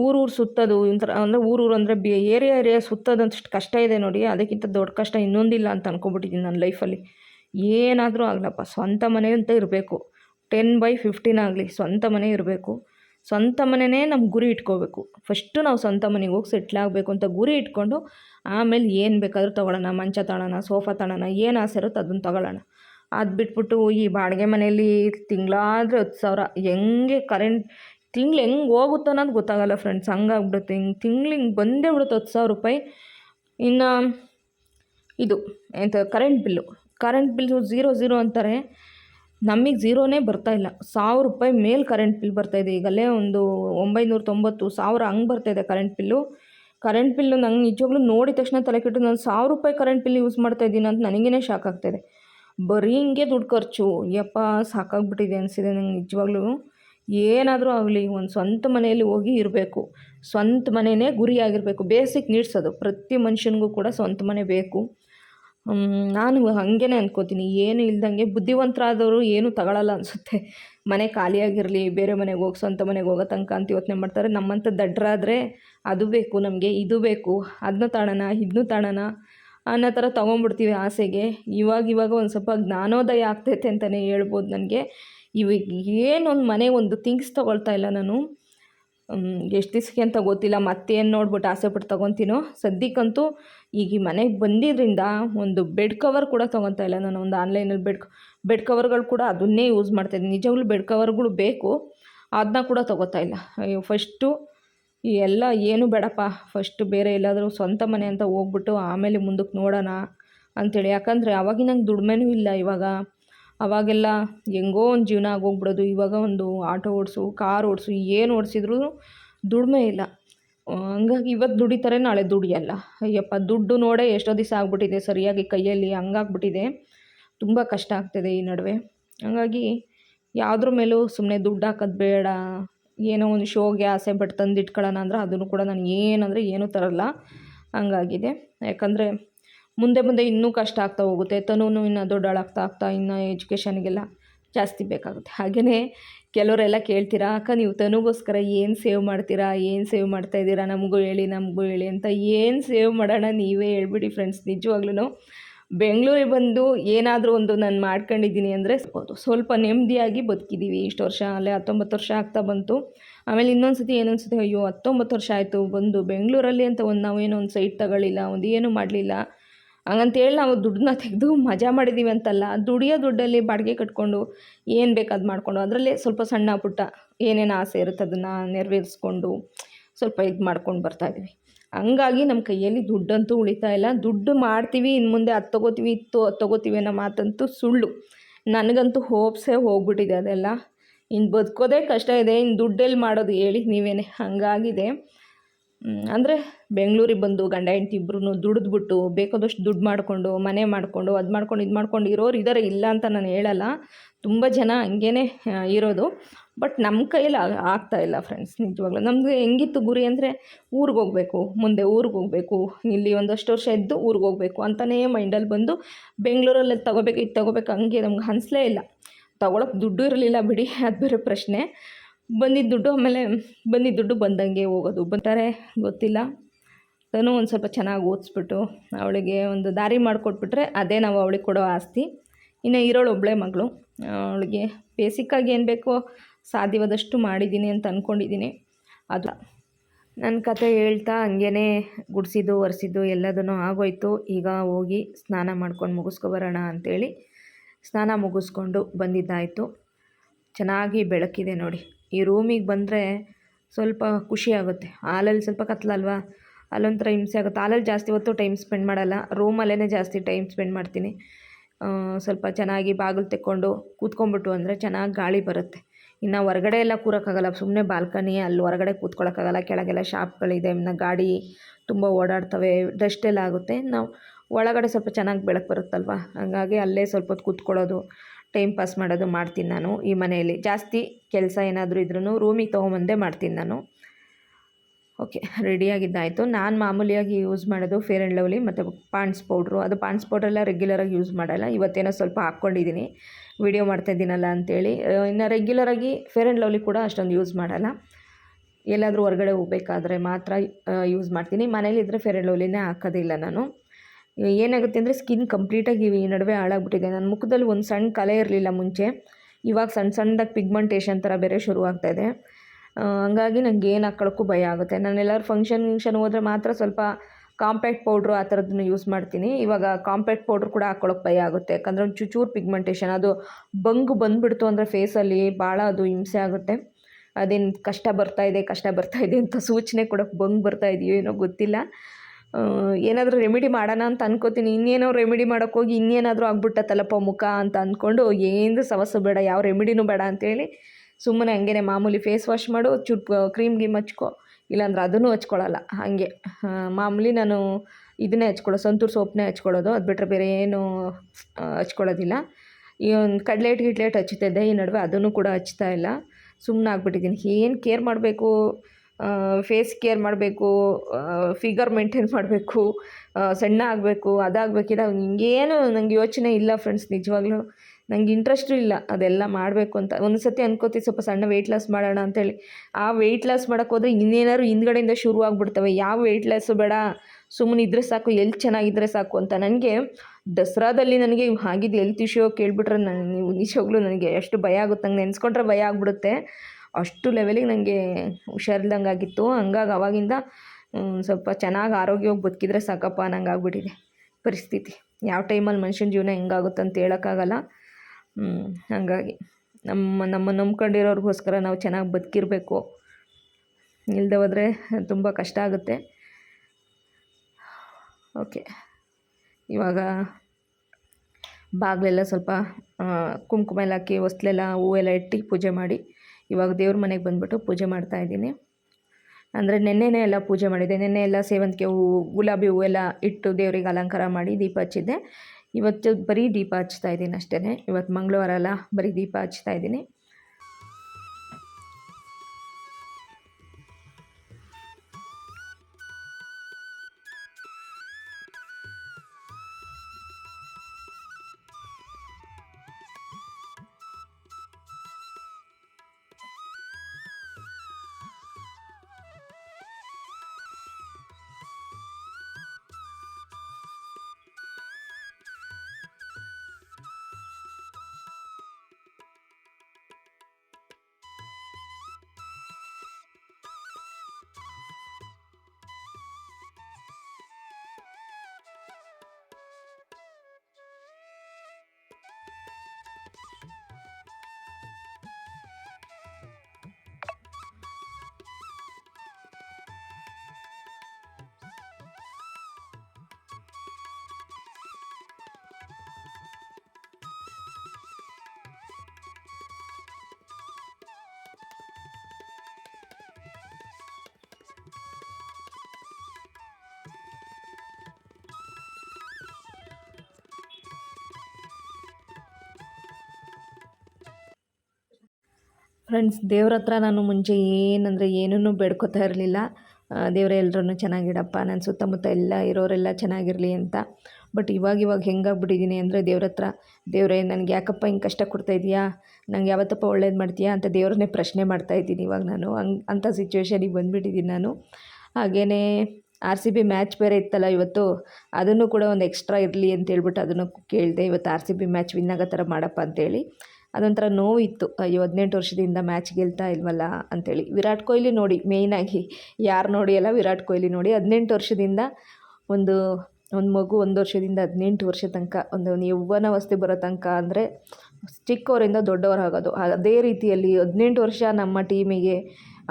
ಊರೂರು ಸುತ್ತೋದು, ಒಂಥರ ಅಂದರೆ ಊರೂರು ಅಂದರೆ ಬಿ ಏರಿಯಾ ಏರಿಯಾ ಸುತ್ತೋದಂತಷ್ಟು ಕಷ್ಟ ಇದೆ ನೋಡಿ. ಅದಕ್ಕಿಂತ ದೊಡ್ಡ ಕಷ್ಟ ಇನ್ನೊಂದಿಲ್ಲ ಅಂತ ಅಂದ್ಕೊಂಬಿಟ್ಟಿದ್ದೀನಿ ನನ್ನ ಲೈಫಲ್ಲಿ ಏನಾದರೂ ಆಗಲಪ್ಪ, ಸ್ವಂತ ಮನೆ ಅಂತ ಇರಬೇಕು. ಟೆನ್ ಬೈ ಫಿಫ್ಟೀನ್ ಆಗಲಿ ಸ್ವಂತ ಮನೆ ಇರಬೇಕು. ಸ್ವಂತ ಮನೆಯೇ ನಮ್ಮ ಗುರಿ ಇಟ್ಕೋಬೇಕು. ಫಸ್ಟು ನಾವು ಸ್ವಂತ ಮನೆಗೆ ಹೋಗಿ ಸೆಟ್ಲ್ ಆಗಬೇಕು ಅಂತ ಗುರಿ ಇಟ್ಕೊಂಡು, ಆಮೇಲೆ ಏನು ಬೇಕಾದರೂ ತೊಗೊಳ್ಳೋಣ ಮಂಚ ತಗೊಳ್ಳೋಣ ಸೋಫಾ ತಗೊಳ್ಳೋಣ ಏನು ಆಸೆ ಇರುತ್ತೋ ಅದನ್ನು ತೊಗೊಳ್ಳೋಣ ಅದು ಬಿಟ್ಬಿಟ್ಟು ಈ ಬಾಡಿಗೆ ಮನೆಯಲ್ಲಿ ತಿಂಗಳಾದರೆ ಹತ್ತು ಸಾವಿರ, ಹೆಂಗೆ ಕರೆಂಟ್ ತಿಂಗ್ಳು ಹೆಂಗೆ ಹೋಗುತ್ತೋ ಅನ್ನೋದು ಗೊತ್ತಾಗಲ್ಲ ಫ್ರೆಂಡ್ಸ್ ಹಂಗಾಗ್ಬಿಡುತ್ತೆ. ಹಿಂಗೆ ತಿಂಗ್ಳು ಹಿಂಗೆ ಬಂದೇ ಬಿಡುತ್ತೆ ಹತ್ತು ಸಾವಿರ ರೂಪಾಯಿ. ಇನ್ನು ಇದು ಎಂತ current bill current bill zero zero ಅಂತಾರೆ. ನಮಗೆ ಝೀರೋನೇ ಬರ್ತಾಯಿಲ್ಲ ಸಾವಿರ ರೂಪಾಯಿ ಮೇಲೆ ಕರೆಂಟ್ ಬಿಲ್ ಬರ್ತಾಯಿದೆ ಈಗಲೇ ಒಂದು ಒಂಬೈನೂರ ತೊಂಬತ್ತು ಸಾವಿರ ಹಂಗೆ ಬರ್ತಾಯಿದೆ ಕರೆಂಟ್ ಬಿಲ್ಲು ಕರೆಂಟ್ ಬಿಲ್ಲು ನಂಗೆ ನಿಜವಾಗ್ಲೂ ನೋಡಿದ ತಕ್ಷಣ ತಲೆ ಕೆಟ್ಟು ನಾನು ಸಾವಿರ ರೂಪಾಯಿ ಕರೆಂಟ್ ಬಿಲ್ ಯೂಸ್ ಮಾಡ್ತಾ ಇದ್ದೀನಿ ಅಂತ ನನಗೇ ಶಾಕ್ ಆಗ್ತಾಯಿದೆ ಬರೀ ಹಿಂಗೆ ದುಡ್ಡು ಖರ್ಚು. ಯಪ್ಪ ಸಾಕಾಗ್ಬಿಟ್ಟಿದೆ ಅನಿಸಿದೆ ನಂಗೆ ನಿಜವಾಗ್ಲೂ. ಏನಾದರೂ ಆಗಲಿ, ಒಂದು ಸ್ವಂತ ಮನೆಯಲ್ಲಿ ಹೋಗಿ ಇರಬೇಕು. ಸ್ವಂತ ಮನೆಯೇ ಗುರಿಯಾಗಿರಬೇಕು. ಬೇಸಿಕ್ ನೀಡ್ಸ್ ಅದು. ಪ್ರತಿ ಮನುಷ್ಯನಿಗೂ ಕೂಡ ಸ್ವಂತ ಮನೆ ಬೇಕು. ನಾನು ಹಾಗೇ ಅನ್ಕೋತೀನಿ. ಏನು ಇಲ್ದಂಗೆ ಬುದ್ಧಿವಂತರಾದವರು ಏನೂ ತಗೊಳ್ಳಲ್ಲ ಅನಿಸುತ್ತೆ. ಮನೆ ಖಾಲಿಯಾಗಿರಲಿ, ಬೇರೆ ಮನೆಗೆ ಹೋಗಿ, ಸ್ವಂತ ಮನೆಗೆ ಹೋಗೋ ತನಕ ಅಂತ ಯೋಚನೆ ಮಾಡ್ತಾರೆ. ನಮ್ಮಂಥ ದಡ್ರಾದರೆ ಅದು ಬೇಕು ನಮಗೆ, ಇದು ಬೇಕು ಅದನ್ನ ತಾಣನ ಇದನ್ನು ತಾಣನ ಅನ್ನೋ ಥರ ತೊಗೊಂಬಿಡ್ತೀವಿ ಆಸೆಗೆ. ಇವಾಗ ಇವಾಗ ಒಂದು ಸ್ವಲ್ಪ ಜ್ಞಾನೋದಯ ಆಗ್ತೈತೆ ಅಂತಲೇ ಹೇಳ್ಬೋದು ನನಗೆ. ಇವಾಗ ಏನೊಂದು ಮನೆ ಒಂದು ಥಿಂಗ್ಸ್ ತೊಗೊಳ್ತಾ ಇಲ್ಲ ನಾನು. ಎಷ್ಟು ದಿವ್ಸಕ್ಕೆ ಅಂತ ಗೊತ್ತಿಲ್ಲ ಮತ್ತೇನು ನೋಡ್ಬಿಟ್ಟು ಆಸೆ ಪಟ್ಟು ತೊಗೊತೀನೋ. ಸದ್ಯಕ್ಕಂತೂ ಈಗ ಈ ಮನೆಗೆ ಬಂದಿದ್ದರಿಂದ ಒಂದು ಬೆಡ್ ಕವರ್ ಕೂಡ ತೊಗೊತಾ ಇಲ್ಲ ನಾನು. ಒಂದು ಆನ್ಲೈನಲ್ಲಿ ಬೆಡ್ ಬೆಡ್ ಕವರ್ಗಳು ಕೂಡ ಅದನ್ನೇ ಯೂಸ್ ಮಾಡ್ತಾಯಿದ್ದೀನಿ ನಿಜವಾಗ್ಲೂ ಬೆಡ್ ಕವರ್ಗಳು ಬೇಕು ಅದನ್ನ ಕೂಡ ತೊಗೋತಾ ಇಲ್ಲ. ಅಯ್ಯೋ, ಫಸ್ಟು ಈ ಎಲ್ಲ ಏನು ಬೇಡಪ್ಪ. ಫಸ್ಟು ಬೇರೆ ಎಲ್ಲಾದರೂ ಸ್ವಂತ ಮನೆ ಅಂತ ಹೋಗ್ಬಿಟ್ಟು ಆಮೇಲೆ ಮುಂದಕ್ಕೆ ನೋಡೋಣ ಅಂಥೇಳಿ ಯಾಕಂದರೆ ಅವಾಗಿನಂಗೆ ದುಡಿಮೆನೂ ಇಲ್ಲ ಇವಾಗ. ಅವಾಗೆಲ್ಲ ಹೆಂಗೋ ಒಂದು ಜೀವನ ಆಗೋಗ್ಬಿಡೋದು, ಇವಾಗ ಒಂದು ಆಟೋ ಓಡಿಸು, ಕಾರ್ ಓಡಿಸು, ಏನು ಓಡಿಸಿದ್ರು ದುಡಿಮೆ ಇಲ್ಲ. ಹಂಗಾಗಿ ಇವತ್ತು ದುಡಿತಾರೆ, ನಾಳೆ ದುಡಿಯಲ್ಲ. ಅಯ್ಯಪ್ಪ, ದುಡ್ಡು ನೋಡೇ ಎಷ್ಟೋ ದಿವಸ ಆಗ್ಬಿಟ್ಟಿದೆ, ಸರಿಯಾಗಿ ಕೈಯಲ್ಲಿ ಹಂಗಾಗ್ಬಿಟ್ಟಿದೆ. ತುಂಬ ಕಷ್ಟ ಆಗ್ತಿದೆ ಈ ನಡುವೆ. ಹಂಗಾಗಿ ಯಾವುದ್ರ ಮೇಲೂ ಸುಮ್ಮನೆ ದುಡ್ಡು ಹಾಕೋದು ಬೇಡ. ಏನೋ ಒಂದು ಶೋಗೆ ಆಸೆ ಪಟ್ಟು ತಂದಿಟ್ಕೊಳ್ಳೋಣ ಅಂದ್ರೆ ಅದನ್ನು ಕೂಡ ನಾನು ಏನಂದರೆ ಏನೂ ತರಲ್ಲ. ಹಂಗಾಗಿದೆ. ಯಾಕಂದರೆ ಮುಂದೆ ಮುಂದೆ ಇನ್ನೂ ಕಷ್ಟ ಆಗ್ತಾ ಹೋಗುತ್ತೆ. ತನೂ ಇನ್ನು ದೊಡ್ಡಾಳಾಗ್ತಾ ಆಗ್ತಾ ಇನ್ನು ಎಜುಕೇಷನ್ಗೆಲ್ಲ ಜಾಸ್ತಿ ಬೇಕಾಗುತ್ತೆ. ಹಾಗೆಯೇ ಕೆಲವರೆಲ್ಲ ಕೇಳ್ತೀರಾ, ಅಕ್ಕ ನೀವು ತನುಗೋಸ್ಕರ ಏನು ಸೇವ್ ಮಾಡ್ತೀರಾ, ಏನು ಸೇವ್ ಮಾಡ್ತಾ ಇದ್ದೀರಾ, ನಮಗೂ ಹೇಳಿ ನಮಗೂ ಹೇಳಿ ಅಂತ ಏನು ಸೇವ್ ಮಾಡೋಣ ನೀವೇ ಹೇಳ್ಬಿಡಿ ಫ್ರೆಂಡ್ಸ್ ನಿಜವಾಗ್ಲೂ ಬೆಂಗಳೂರಿಗೆ ಬಂದು ಏನಾದರೂ ಒಂದು ನಾನು ಮಾಡ್ಕೊಂಡಿದ್ದೀನಿ ಅಂದರೆ ಸ್ವಲ್ಪ ನೆಮ್ಮದಿಯಾಗಿ ಬದುಕಿದ್ದೀವಿ. ಇಷ್ಟು ವರ್ಷ ಅಲ್ಲೇ ಹತ್ತೊಂಬತ್ತು ವರ್ಷ ಆಗ್ತಾ ಬಂತು. ಆಮೇಲೆ ಇನ್ನೊಂದು ಸತಿ ಏನನ್ಸುತ್ತೆ ಅಯ್ಯೋ, ಹತ್ತೊಂಬತ್ತು ವರ್ಷ ಆಯಿತು. ಬಂದು ಬೆಂಗಳೂರಲ್ಲಿ ಅಂತ ಒಂದು ನಾವೇನೋ ಒಂದು ಸೈಟ್ ತಗೊಳ್ಳಿಲ್ಲ, ಒಂದು ಏನೂ ಮಾಡಲಿಲ್ಲ. ಹಂಗಂತೇಳಿ ನಾವು ದುಡ್ಡನ್ನ ತೆಗೆದು ಮಜಾ ಮಾಡಿದ್ದೀವಿ ಅಂತಲ್ಲ, ದುಡಿಯೋ ದುಡ್ಡಲ್ಲಿ ಬಾಡಿಗೆ ಕಟ್ಕೊಂಡು ಏನು ಬೇಕು ಅದು ಮಾಡಿಕೊಂಡು, ಅದರಲ್ಲೇ ಸ್ವಲ್ಪ ಸಣ್ಣ ಪುಟ್ಟ ಏನೇನು ಆಸೆ ಇರುತ್ತೆ ಅದನ್ನು ನೆರವೇರಿಸ್ಕೊಂಡು ಸ್ವಲ್ಪ ಇದು ಮಾಡ್ಕೊಂಡು ಬರ್ತಾಯಿದ್ದೀವಿ ಹಂಗಾಗಿ ನಮ್ಮ ಕೈಯಲ್ಲಿ ದುಡ್ಡಂತೂ ಉಳಿತಾ ಇಲ್ಲ. ದುಡ್ಡು ಮಾಡ್ತೀವಿ ಇನ್ನು ಮುಂದೆ ಅದು ತೊಗೋತೀವಿ ಇತ್ತು ಅದು ತೊಗೋತೀವಿ ಅನ್ನೋ ಮಾತಂತೂ ಸುಳ್ಳು. ನನಗಂತೂ ಹೋಪ್ಸೇ ಹೋಗ್ಬಿಟ್ಟಿದೆ ಅದೆಲ್ಲ. ಇನ್ನು ಬದುಕೋದೇ ಕಷ್ಟ ಇದೆ ಇನ್ನು ದುಡ್ಡೆಲ್ಲಿ ಮಾಡೋದು ಹೇಳಿ ನೀವೇನೆ. ಹಾಗಾಗಿದೆ. ಅಂದರೆ ಬೆಂಗಳೂರಿಗೆ ಬಂದು ಗಂಡ ಹೆಂಡತಿ ಇಬ್ಬರೂ ದುಡಿದ್ಬಿಟ್ಟು ಬೇಕಾದಷ್ಟು ದುಡ್ಡು ಮಾಡಿಕೊಂಡು, ಮನೆ ಮಾಡಿಕೊಂಡು, ಅದು ಮಾಡ್ಕೊಂಡು, ಇದು ಮಾಡ್ಕೊಂಡು ಇರೋರು ಇದಾರೆ, ಇಲ್ಲ ಅಂತ ನಾನು ಹೇಳಲ್ಲ. ತುಂಬ ಜನ ಹಂಗೇ ಇರೋದು. ಬಟ್ ನಮ್ಮ ಕೈಯಲ್ಲಿ ಆಗ್ತಾ ಇಲ್ಲ ಫ್ರೆಂಡ್ಸ್ ನಿಜವಾಗ್ಲೂ. ನಮಗೆ ಹೆಂಗಿತ್ತು ಗುರಿ ಅಂದರೆ ಊರಿಗೆ ಹೋಗಬೇಕು, ಮುಂದೆ ಊರಿಗೆ ಹೋಗಬೇಕು, ಇಲ್ಲಿ ಒಂದಷ್ಟು ವರ್ಷ ಇದ್ದು ಊರಿಗೆ ಹೋಗಬೇಕು ಅಂತಲೇ ಮೈಂಡಲ್ಲಿ ಬಂದು ಬೆಂಗಳೂರಲ್ಲಿ ತಗೋಬೇಕು, ಇದು ತಗೋಬೇಕು ಹಂಗೆ ನಮ್ಗೆ ಅನಿಸ್ಲೇ ಇಲ್ಲ. ತಗೊಳಕ್ಕೆ ದುಡ್ಡು ಇರಲಿಲ್ಲ ಬಿಡಿ, ಅದು ಬೇರೆ ಪ್ರಶ್ನೆ. ಬಂದಿದ್ದ ದುಡ್ಡು ಆಮೇಲೆ ಬಂದಿದ್ದ ದುಡ್ಡು ಬಂದಂಗೆ ಹೋಗೋದು. ಬಂತಾರೆ, ಗೊತ್ತಿಲ್ಲ. ತಾನು ಒಂದು ಸ್ವಲ್ಪ ಚೆನ್ನಾಗಿ ಓದಿಸ್ಬಿಟ್ಟು ಅವಳಿಗೆ ಒಂದು ದಾರಿ ಮಾಡಿಕೊಟ್ಬಿಟ್ರೆ ಅದೇ ನಾವು ಅವಳಿಗೆ ಕೊಡೋ ಆಸ್ತಿ. ಇನ್ನು ಇರೋಳು ಒಬ್ಬಳೇ ಮಗಳು. ಅವಳಿಗೆ ಬೇಸಿಕ್ಕಾಗಿ ಏನು ಬೇಕೋ ಸಾಧ್ಯವಾದಷ್ಟು ಮಾಡಿದ್ದೀನಿ ಅಂತ ಅಂದ್ಕೊಂಡಿದ್ದೀನಿ ಅದು ನನ್ನ ಕತೆ ಹೇಳ್ತಾ ಹಂಗೇ ಗುಡಿಸಿದ್ದು, ಒರೆಸಿದ್ದು ಎಲ್ಲದೂ ಆಗೋಯ್ತು. ಈಗ ಹೋಗಿ ಸ್ನಾನ ಮಾಡ್ಕೊಂಡು ಮುಗಿಸ್ಕೊಬರೋಣ ಅಂಥೇಳಿ ಸ್ನಾನ ಮುಗಿಸ್ಕೊಂಡು ಬಂದಿದ್ದಾಯಿತು. ಚೆನ್ನಾಗಿ ಬೆಳಕಿದೆ ನೋಡಿ. ಈ ರೂಮಿಗೆ ಬಂದರೆ ಸ್ವಲ್ಪ ಖುಷಿ ಆಗುತ್ತೆ. ಹಾಲಲ್ಲಿ ಸ್ವಲ್ಪ ಕತ್ಲಲ್ವಾ ಅಲ್ಲೊಂಥರ ಹಿಂಸೆ ಆಗುತ್ತೆ. ಹಾಲಲ್ಲಿ ಜಾಸ್ತಿ ಹೊತ್ತು ಟೈಮ್ ಸ್ಪೆಂಡ್ ಮಾಡಲ್ಲ. ರೂಮಲ್ಲೇ ಜಾಸ್ತಿ ಟೈಮ್ ಸ್ಪೆಂಡ್ ಮಾಡ್ತೀನಿ. ಸ್ವಲ್ಪ ಚೆನ್ನಾಗಿ ಬಾಗಿಲು ತೆಕ್ಕೊಂಡು ಕೂತ್ಕೊಂಡ್ಬಿಟ್ಟು ಅಂದರೆ ಚೆನ್ನಾಗಿ ಗಾಳಿ ಬರುತ್ತೆ. ಇನ್ನು ಹೊರಗಡೆ ಎಲ್ಲ ಕೂರೋಕ್ಕಾಗಲ್ಲ. ಸುಮ್ಮನೆ ಬಾಲ್ಕನಿ ಅಲ್ಲಿ ಹೊರಗಡೆ ಕೂತ್ಕೊಳ್ಳೋಕ್ಕಾಗಲ್ಲ ಕೆಳಗೆಲ್ಲ ಶಾಪ್ಗಳಿದೆ. ಇನ್ನು ಗಾಡಿ ತುಂಬ ಓಡಾಡ್ತವೆ. ಡಸ್ಟ್ ಎಲ್ಲ ಆಗುತ್ತೆ. ನಾವು ಒಳಗಡೆ ಸ್ವಲ್ಪ ಚೆನ್ನಾಗಿ ಬೆಳಕು ಬರುತ್ತಲ್ವ? ಹಾಗಾಗಿ ಅಲ್ಲೇ ಸ್ವಲ್ಪ ಹೊತ್ತು ಕೂತ್ಕೊಳ್ಳೋದು. ಟೈಮ್ ಪಾಸ್ ಮಾಡೋದು ಮಾಡ್ತೀನಿ ನಾನು ಈ ಮನೆಯಲ್ಲಿ. ಜಾಸ್ತಿ ಕೆಲಸ ಏನಾದರೂ ಇದ್ರೂ ರೂಮಿಗೆ ತೊಗೊಂಬಂದೇ ಮಾಡ್ತೀನಿ ನಾನು. ಓಕೆ ರೆಡಿಯಾಗಿದ್ದಾಯಿತು ನಾನು ಮಾಮೂಲಿಯಾಗಿ ಯೂಸ್ ಮಾಡೋದು ಫೇರ್ ಆ್ಯಂಡ್ ಲವ್ಲಿ ಮತ್ತು ಪಾಂಡ್ಸ್ ಪೌಡ್ರು ಅದು ಪಾಂಡ್ಸ್ ಪೌಡ್ರೆಲ್ಲ ರೆಗ್ಯುಲರಾಗಿ ಯೂಸ್ ಮಾಡಲ್ಲ. ಇವತ್ತೇನೋ ಸ್ವಲ್ಪ ಹಾಕ್ಕೊಂಡಿದ್ದೀನಿ ವಿಡಿಯೋ ಮಾಡ್ತಾಯಿದ್ದೀನಲ್ಲ ಅಂತೇಳಿ. ಇನ್ನು ರೆಗ್ಯುಲರಾಗಿ ಫೇರ್ ಆ್ಯಂಡ್ ಲವ್ಲಿ ಕೂಡ ಅಷ್ಟೊಂದು ಯೂಸ್ ಮಾಡಲ್ಲ. ಎಲ್ಲಾದರೂ ಹೊರಗಡೆ ಹೋಗಬೇಕಾದ್ರೆ ಮಾತ್ರ ಯೂಸ್ ಮಾಡ್ತೀನಿ. ಮನೇಲಿದ್ದರೆ ಫೇರ್ ಆ್ಯಂಡ್ ಲವ್ಲಿನೇ ಹಾಕೋದಿಲ್ಲ ನಾನು. ಏನಾಗುತ್ತೆ ಅಂದರೆ ಸ್ಕಿನ್ ಕಂಪ್ಲೀಟಾಗಿ ಈ ನಡುವೆ ಹಾಳಾಗ್ಬಿಟ್ಟಿದೆ. ನನ್ನ ಮುಖದಲ್ಲಿ ಒಂದು ಸಣ್ಣ ಕಲೆ ಇರಲಿಲ್ಲ ಮುಂಚೆ. ಇವಾಗ ಸಣ್ಣ ಸಣ್ಣದಾಗಿ ಪಿಗ್ಮೆಂಟೇಷನ್ ಥರ ಬೇರೆ ಶುರುವಾಗ್ತಾಯಿದೆ ಹಂಗಾಗಿ ನನಗೆ ಏನು ಹಾಕ್ಕೊಳ್ಳೋಕ್ಕೂ ಭಯ ಆಗುತ್ತೆ. ನಾನು ಎಲ್ಲರೂ ಫಂಕ್ಷನ್ ಗಿಂಕ್ಷನ್ ಹೋದರೆ ಮಾತ್ರ ಸ್ವಲ್ಪ ಕಾಂಪ್ಯಾಕ್ಟ್ ಪೌಡ್ರು ಆ ಥರದ್ದನ್ನು ಯೂಸ್ ಮಾಡ್ತೀನಿ. ಇವಾಗ ಕಾಂಪ್ಯಾಕ್ಟ್ ಪೌಡ್ರ್ ಕೂಡ ಹಾಕ್ಕೊಳ್ಳೋಕೆ ಭಯ ಆಗುತ್ತೆ. ಯಾಕಂದರೆ ಒಂದು ಚೂಚೂರು ಪಿಗ್ಮೆಂಟೇಷನ್ ಅದು ಬಂಗು ಬಂದುಬಿಡ್ತು ಅಂದರೆ ಫೇಸಲ್ಲಿ ಭಾಳ ಅದು ಹಿಂಸೆ ಆಗುತ್ತೆ. ಅದೇನು ಕಷ್ಟ ಬರ್ತಾ ಇದೆ, ಕಷ್ಟ ಬರ್ತಾ ಇದೆ ಅಂತ ಸೂಚನೆ ಕೊಡೋಕೆ ಬಂಗ್ ಬರ್ತಾ ಇದೆಯೋ ಏನೋ ಗೊತ್ತಿಲ್ಲ. ಏನಾದರೂ ರೆಮಿಡಿ ಮಾಡೋಣ ಅಂತ ಅನ್ಕೋತೀನಿ. ಇನ್ನೇನೋ ರೆಮಿಡಿ ಮಾಡೋಕ್ಕೋಗಿ ಇನ್ನೇನಾದರೂ ಆಗ್ಬಿಟ್ಟತ್ತಲ್ಲಪ್ಪ ಮುಖ ಅಂತ ಅಂದ್ಕೊಂಡು ಏನು ಸವಸು ಬೇಡ, ಯಾವ ರೆಮಿಡಿನೂ ಬೇಡ ಅಂತೇಳಿ ಸುಮ್ಮನೆ ಹಂಗೇನೆ ಮಾಮೂಲಿ ಫೇಸ್ ವಾಶ್ ಮಾಡು ಚುಟ್ ಕ್ರೀಮ್ ಗೀಮ್ ಹಚ್ಕೋ ಇಲ್ಲಾಂದ್ರೆ ಅದನ್ನು ಹಚ್ಕೊಳ್ಳಲ್ಲ ಹಾಗೆ. ಮಾಮೂಲಿ ನಾನು ಇದನ್ನೇ ಹಚ್ಕೊಳ್ಳೋ, ಸಂತೂರ್ ಸೋಪ್ನೇ ಹಚ್ಕೊಳ್ಳೋದು, ಅದು ಬಿಟ್ಟರೆ ಬೇರೆ ಏನು ಹಚ್ಕೊಳ್ಳೋದಿಲ್ಲ. ಈ ಒಂದು ಕಡ್ಲೆಟ್ ಗಿಡ್ಲೆಟ್ ಹಚ್ತಿದ್ದೆ ಈ ನಡುವೆ ಅದನ್ನು ಕೂಡ ಹಚ್ತಾ ಇಲ್ಲ. ಸುಮ್ಮನೆ ಆಗ್ಬಿಟ್ಟಿದ್ದೀನಿ. ಏನು ಕೇರ್ ಮಾಡಬೇಕು? ಫೇಸ್ ಕೇರ್ ಮಾಡಬೇಕು ಫಿಗರ್ ಮೇಂಟೈನ್ ಮಾಡಬೇಕು ಸಣ್ಣ ಆಗಬೇಕು ಅದಾಗಬೇಕು ಇದು ಹಿಂಗೇನು ನಂಗೆ ಯೋಚನೆ ಇಲ್ಲ ಫ್ರೆಂಡ್ಸ್ ನಿಜವಾಗ್ಲೂ. ನಂಗೆ ಇಂಟ್ರೆಸ್ಟು ಇಲ್ಲ, ಅದೆಲ್ಲ ಮಾಡಬೇಕು ಅಂತ. ಒಂದು ಸತಿ ಅನ್ಕೋತೀವಿ ಸ್ವಲ್ಪ ಸಣ್ಣ ವೆಯ್ಟ್ ಲಾಸ್ ಮಾಡೋಣ ಅಂತೇಳಿ. ಆ ವೆಯ್ಟ್ ಲಾಸ್ ಮಾಡೋಕೆ ಹೋದರೆ ಇನ್ನೇನಾದ್ರು ಹಿಂದ್ಗಡೆಯಿಂದ ಶುರು ಆಗ್ಬಿಡ್ತವೆ. ಯಾವ ವೆಯ್ಟ್ ಲಾಸು ಬೇಡ ಸುಮ್ಮನೆ ಇದ್ದರೆ ಸಾಕು ಎಲ್ಲಿ ಚೆನ್ನಾಗಿದ್ದರೆ ಸಾಕು ಅಂತ. ನನಗೆ ದಸರಾದಲ್ಲಿ ನನಗೆ ಆಗಿದ್ದು ಎಲ್ತ್ ಇಶ್ಯೂ ಕೇಳಿಬಿಟ್ರೆ ನಾನು ನೀವು ನಿಜವಾಗ್ಲೂ ನನಗೆ ಎಷ್ಟು ಭಯ ಆಗುತ್ತೆ, ನಂಗೆ ನೆನೆಸ್ಕೊಂಡ್ರೆ ಭಯ ಆಗ್ಬಿಡುತ್ತೆ. ಅಷ್ಟು ಲೆವೆಲಿಗೆ ನನಗೆ ಹುಷಾರಿಲ್ದಂಗೆ ಆಗಿತ್ತು ಹಂಗಾಗಿ ಅವಾಗಿಂದ ಸ್ವಲ್ಪ ಚೆನ್ನಾಗಿ ಆರೋಗ್ಯವಾಗಿ ಬದುಕಿದ್ರೆ ಸಾಕಪ್ಪ ಅನ್ನಂಗೆ ಆಗ್ಬಿಟ್ಟಿದೆ ಪರಿಸ್ಥಿತಿ. ಯಾವ ಟೈಮಲ್ಲಿ ಮನುಷ್ಯನ ಜೀವನ ಹೆಂಗಾಗುತ್ತೆ ಅಂತ ಹೇಳೋಕ್ಕಾಗಲ್ಲ ಹಾಗಾಗಿ ನಮ್ಮ ನಮ್ಮ ನಂಬ್ಕೊಂಡಿರೋರಿಗೋಸ್ಕರ ನಾವು ಚೆನ್ನಾಗಿ ಬದುಕಿರಬೇಕು. ಇಲ್ಲದೆ ಹೋದರೆ ತುಂಬ ಕಷ್ಟ ಆಗುತ್ತೆ. ಓಕೆ ಇವಾಗ ಬಾಗಿಲೆಲ್ಲ ಸ್ವಲ್ಪ ಕುಂಕುಮ ಎಲ್ಲ ಹಾಕಿ ಹೊಸ್ಲೆಲ್ಲ ಹೂವೆಲ್ಲ ಇಟ್ಟು ಪೂಜೆ ಮಾಡಿ ಇವಾಗ ದೇವ್ರ ಮನೆಗೆ ಬಂದುಬಿಟ್ಟು ಪೂಜೆ ಮಾಡ್ತಾ ಇದ್ದೀನಿ. ಅಂದರೆ ನೆನ್ನೆನೇ ಎಲ್ಲ ಪೂಜೆ ಮಾಡಿದ್ದೆ. ನೆನ್ನೆ ಎಲ್ಲ ಸೇವಂತಿಗೆ ಹೂವು ಗುಲಾಬಿ ಹೂವೆಲ್ಲ ಇಟ್ಟು ದೇವರಿಗೆ ಅಲಂಕಾರ ಮಾಡಿ ದೀಪ ಹಚ್ಚಿದ್ದೆ. ಇವತ್ತು ಬರೀ ದೀಪ ಹಚ್ತಾ ಇದ್ದೀನಿ ಅಷ್ಟೇ ಇವತ್ತು ಮಂಗಳವಾರ ಅಲ್ಲ ಬರೀ ದೀಪ ಹಚ್ತಾ ಇದ್ದೀನಿ. ಫ್ರೆಂಡ್ಸ್ ದೇವ್ರ ಹತ್ರ ನಾನು ಮುಂಚೆ ಏನಂದರೆ ಏನೂ ಬೇಡ್ಕೊತಾ ಇರಲಿಲ್ಲ. ದೇವರೇ ಎಲ್ಲರೂ ಚೆನ್ನಾಗಿಡಪ್ಪ ನನ್ನ ಸುತ್ತಮುತ್ತ ಎಲ್ಲ ಇರೋರೆಲ್ಲ ಚೆನ್ನಾಗಿರಲಿ ಅಂತ. ಬಟ್ ಇವಾಗ ಇವಾಗ ಹೆಂಗಾಗ್ಬಿಟ್ಟಿದ್ದೀನಿ ಅಂದರೆ ದೇವ್ರ ಹತ್ರ, ದೇವರೇ, ನನಗೆ ಯಾಕಪ್ಪ ಹಿಂಗೆ ಕಷ್ಟ ಕೊಡ್ತಾ ಇದೆಯಾ? ನಂಗೆ ಯಾವತ್ತಪ್ಪ ಒಳ್ಳೇದು ಮಾಡ್ತೀಯಾ ಅಂತ ದೇವ್ರನ್ನೇ ಪ್ರಶ್ನೆ ಮಾಡ್ತಾ ಇದ್ದೀನಿ ಇವಾಗ ನಾನು. ಹಂಗೆ ಅಂಥ ಸಿಚುವೇಶನಿಗೆ ಬಂದುಬಿಟ್ಟಿದ್ದೀನಿ ನಾನು. ಹಾಗೆಯೇ ಆರ್ ಸಿ ಬಿ ಮ್ಯಾಚ್ ಬೇರೆ ಇತ್ತಲ್ಲ ಇವತ್ತು, ಅದನ್ನು ಕೂಡ ಒಂದು ಎಕ್ಸ್ಟ್ರಾ ಇರಲಿ ಅಂತೇಳ್ಬಿಟ್ಟು ಅದನ್ನು ಕೇಳಿದೆ, ಇವತ್ತು R C B match win ಆಗೋ ಥರ ಮಾಡಪ್ಪ ಅಂತೇಳಿ. ಅದೊಂಥರ ನೋವಿತ್ತು. ಅಯ್ಯೋ, ಹದಿನೆಂಟು ವರ್ಷದಿಂದ ಮ್ಯಾಚ್ ಗೆಲ್ತಾ ಇಲ್ವಲ್ಲ ಅಂಥೇಳಿ ವಿರಾಟ್ ಕೊಹ್ಲಿ ನೋಡಿ ಮೇಯ್ನಾಗಿ ಯಾರು ನೋಡಿ ಅಲ್ಲ, ವಿರಾಟ್ ಕೊಹ್ಲಿ ನೋಡಿ. ಹದಿನೆಂಟು ವರ್ಷದಿಂದ ಒಂದು ಒಂದು ಮಗು ಒಂದು ವರ್ಷದಿಂದ ಹದಿನೆಂಟು ವರ್ಷ ತನಕ, ಒಂದು ಯೌವನಾವಸ್ಥೆ ಬರೋ ತನಕ ಅಂದರೆ ಚಿಕ್ಕವರಿಂದ ದೊಡ್ಡವರಾಗೋದು. ಅದೇ ರೀತಿಯಲ್ಲಿ ಹದಿನೆಂಟು ವರ್ಷ ನಮ್ಮ ಟೀಮಿಗೆ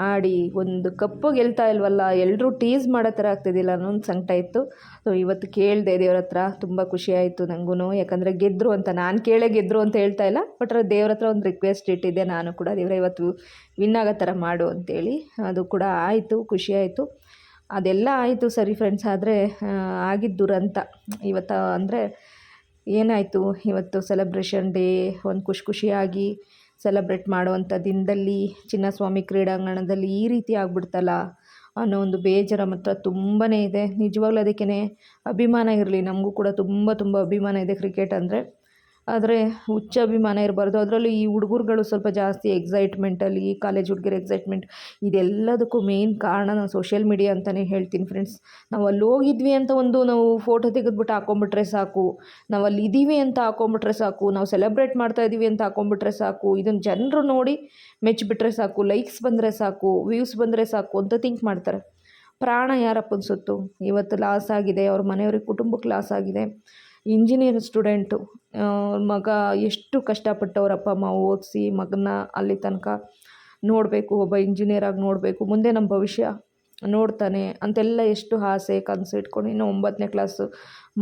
ಆಡಿ ಒಂದು ಕಪ್ಪು ಗೆಲ್ತಾ ಇಲ್ವಲ್ಲ ಎಲ್ಲರೂ ಟೀಸ್ ಮಾಡೋ ಥರ ಆಗ್ತಿದ್ದಿಲ್ಲ ಅನ್ನೋ ಒಂದು ಸಂಕಟ ಇತ್ತು. ಸೊ ಇವತ್ತು ಕೇಳಿದೆ ದೇವ್ರ ಹತ್ರ, ತುಂಬ ಖುಷಿ ಆಯಿತು ನನಗೂ ಯಾಕಂದರೆ ಗೆದ್ದರು ಅಂತ, ನಾನು ಕೇಳೇ ಗೆದ್ದರು ಅಂತ ಹೇಳ್ತಾ ಇಲ್ಲ ಬಟ್ ದೇವ್ರ ಹತ್ರ ಒಂದು ರಿಕ್ವೆಸ್ಟ್ ಇಟ್ಟಿದ್ದೆ ನಾನು ಕೂಡ. ದೇವರ, ಇವತ್ತು ವಿನ್ ಆಗೋ ಥರ ಮಾಡು ಅಂತೇಳಿ. ಅದು ಕೂಡ ಆಯಿತು, ಖುಷಿ ಆಯಿತು. ಅದೆಲ್ಲ ಆಯಿತು ಸರಿ ಫ್ರೆಂಡ್ಸ್ ಆದರೆ ಆಗಿದ್ದು ದುರಂತ ಇವತ್ತು ಅಂದರೆ ಏನಾಯಿತು? ಇವತ್ತು ಸೆಲೆಬ್ರೇಷನ್ ಡೇ ಒಂದು ಖುಷಿ ಖುಷಿಯಾಗಿ ಸೆಲೆಬ್ರೇಟ್ ಮಾಡುವಂಥ ದಿನದಲ್ಲಿ ಚಿನ್ನಸ್ವಾಮಿ ಕ್ರೀಡಾಂಗಣದಲ್ಲಿ ಈ ರೀತಿ ಆಗ್ಬಿಡ್ತಲ್ಲ ಅನ್ನೋ ಒಂದು ಬೇಜಾರ ಮಾತ್ರ ತುಂಬಾ ಇದೆ. ನಿಜವಾಗ್ಲೂ ಅದಕ್ಕೇ ಅಭಿಮಾನ ಇರಲಿ. ನಮಗೂ ಕೂಡ ತುಂಬ ತುಂಬ ಅಭಿಮಾನ ಇದೆ ಕ್ರಿಕೆಟ್ ಅಂದರೆ. ಆದರೆ ಹುಚ್ಚಾಭಿಮಾನ ಇರಬಾರ್ದು. ಅದರಲ್ಲೂ ಈ ಹುಡುಗರುಗಳು ಸ್ವಲ್ಪ ಜಾಸ್ತಿ ಎಕ್ಸೈಟ್ಮೆಂಟಲ್ಲಿ ಕಾಲೇಜ್ ಹುಡುಗರ ಎಕ್ಸೈಟ್ಮೆಂಟ್ ಇದೆಲ್ಲದಕ್ಕೂ ಮೇನ್ ಕಾರಣ ನಾನು ಸೋಷಿಯಲ್ ಮೀಡಿಯಾ ಅಂತಲೇ ಹೇಳ್ತೀನಿ ಫ್ರೆಂಡ್ಸ್ ನಾವು ಅಲ್ಲಿ ಹೋಗಿದ್ವಿ ಅಂತ ಒಂದು ನಾವು ಫೋಟೋ ತೆಗೆದ್ಬಿಟ್ಟು ಹಾಕೊಂಬಿಟ್ರೆ ಸಾಕು. ನಾವು ಅಲ್ಲಿ ಇದ್ದೀವಿ ಅಂತ ಹಾಕೊಂಬಿಟ್ರೆ ಸಾಕು. ನಾವು ಸೆಲೆಬ್ರೇಟ್ ಮಾಡ್ತಾ ಇದ್ದೀವಿ ಅಂತ ಹಾಕೊಂಬಿಟ್ರೆ ಸಾಕು. ಇದನ್ನು ಜನರು ನೋಡಿ ಮೆಚ್ಚಿಬಿಟ್ರೆ ಸಾಕು. ಲೈಕ್ಸ್ ಬಂದರೆ ಸಾಕು. ವ್ಯೂಸ್ ಬಂದರೆ ಸಾಕು ಅಂತ ಥಿಂಕ್ ಮಾಡ್ತಾರೆ. ಪ್ರಾಣ ಯಾರಪ್ಪನ ಸುತ್ತು ಇವತ್ತು ಲಾಸ್ ಆಗಿದೆ, ಅವ್ರ ಮನೆಯವ್ರಿಗೆ ಕುಟುಂಬಕ್ಕೆ ಲಾಸ್ ಆಗಿದೆ. ಇಂಜಿನಿಯರ್ ಸ್ಟೂಡೆಂಟು ಮಗ ಎಷ್ಟು ಕಷ್ಟಪಟ್ಟು ಅಪ್ಪ ಅಮ್ಮ ಓದಿಸಿ ಮಗನ ಅಲ್ಲಿ ತನಕ ನೋಡಬೇಕು, ಒಬ್ಬ ಇಂಜಿನಿಯರಾಗಿ ನೋಡಬೇಕು, ಮುಂದೆ ನಮ್ಮ ಭವಿಷ್ಯ ನೋಡ್ತಾನೆ ಅಂತೆಲ್ಲ ಎಷ್ಟು ಆಸೆ, ಕನಸು ಇಟ್ಕೊಂಡು ಇನ್ನು ಒಂಬತ್ತನೇ ಕ್ಲಾಸು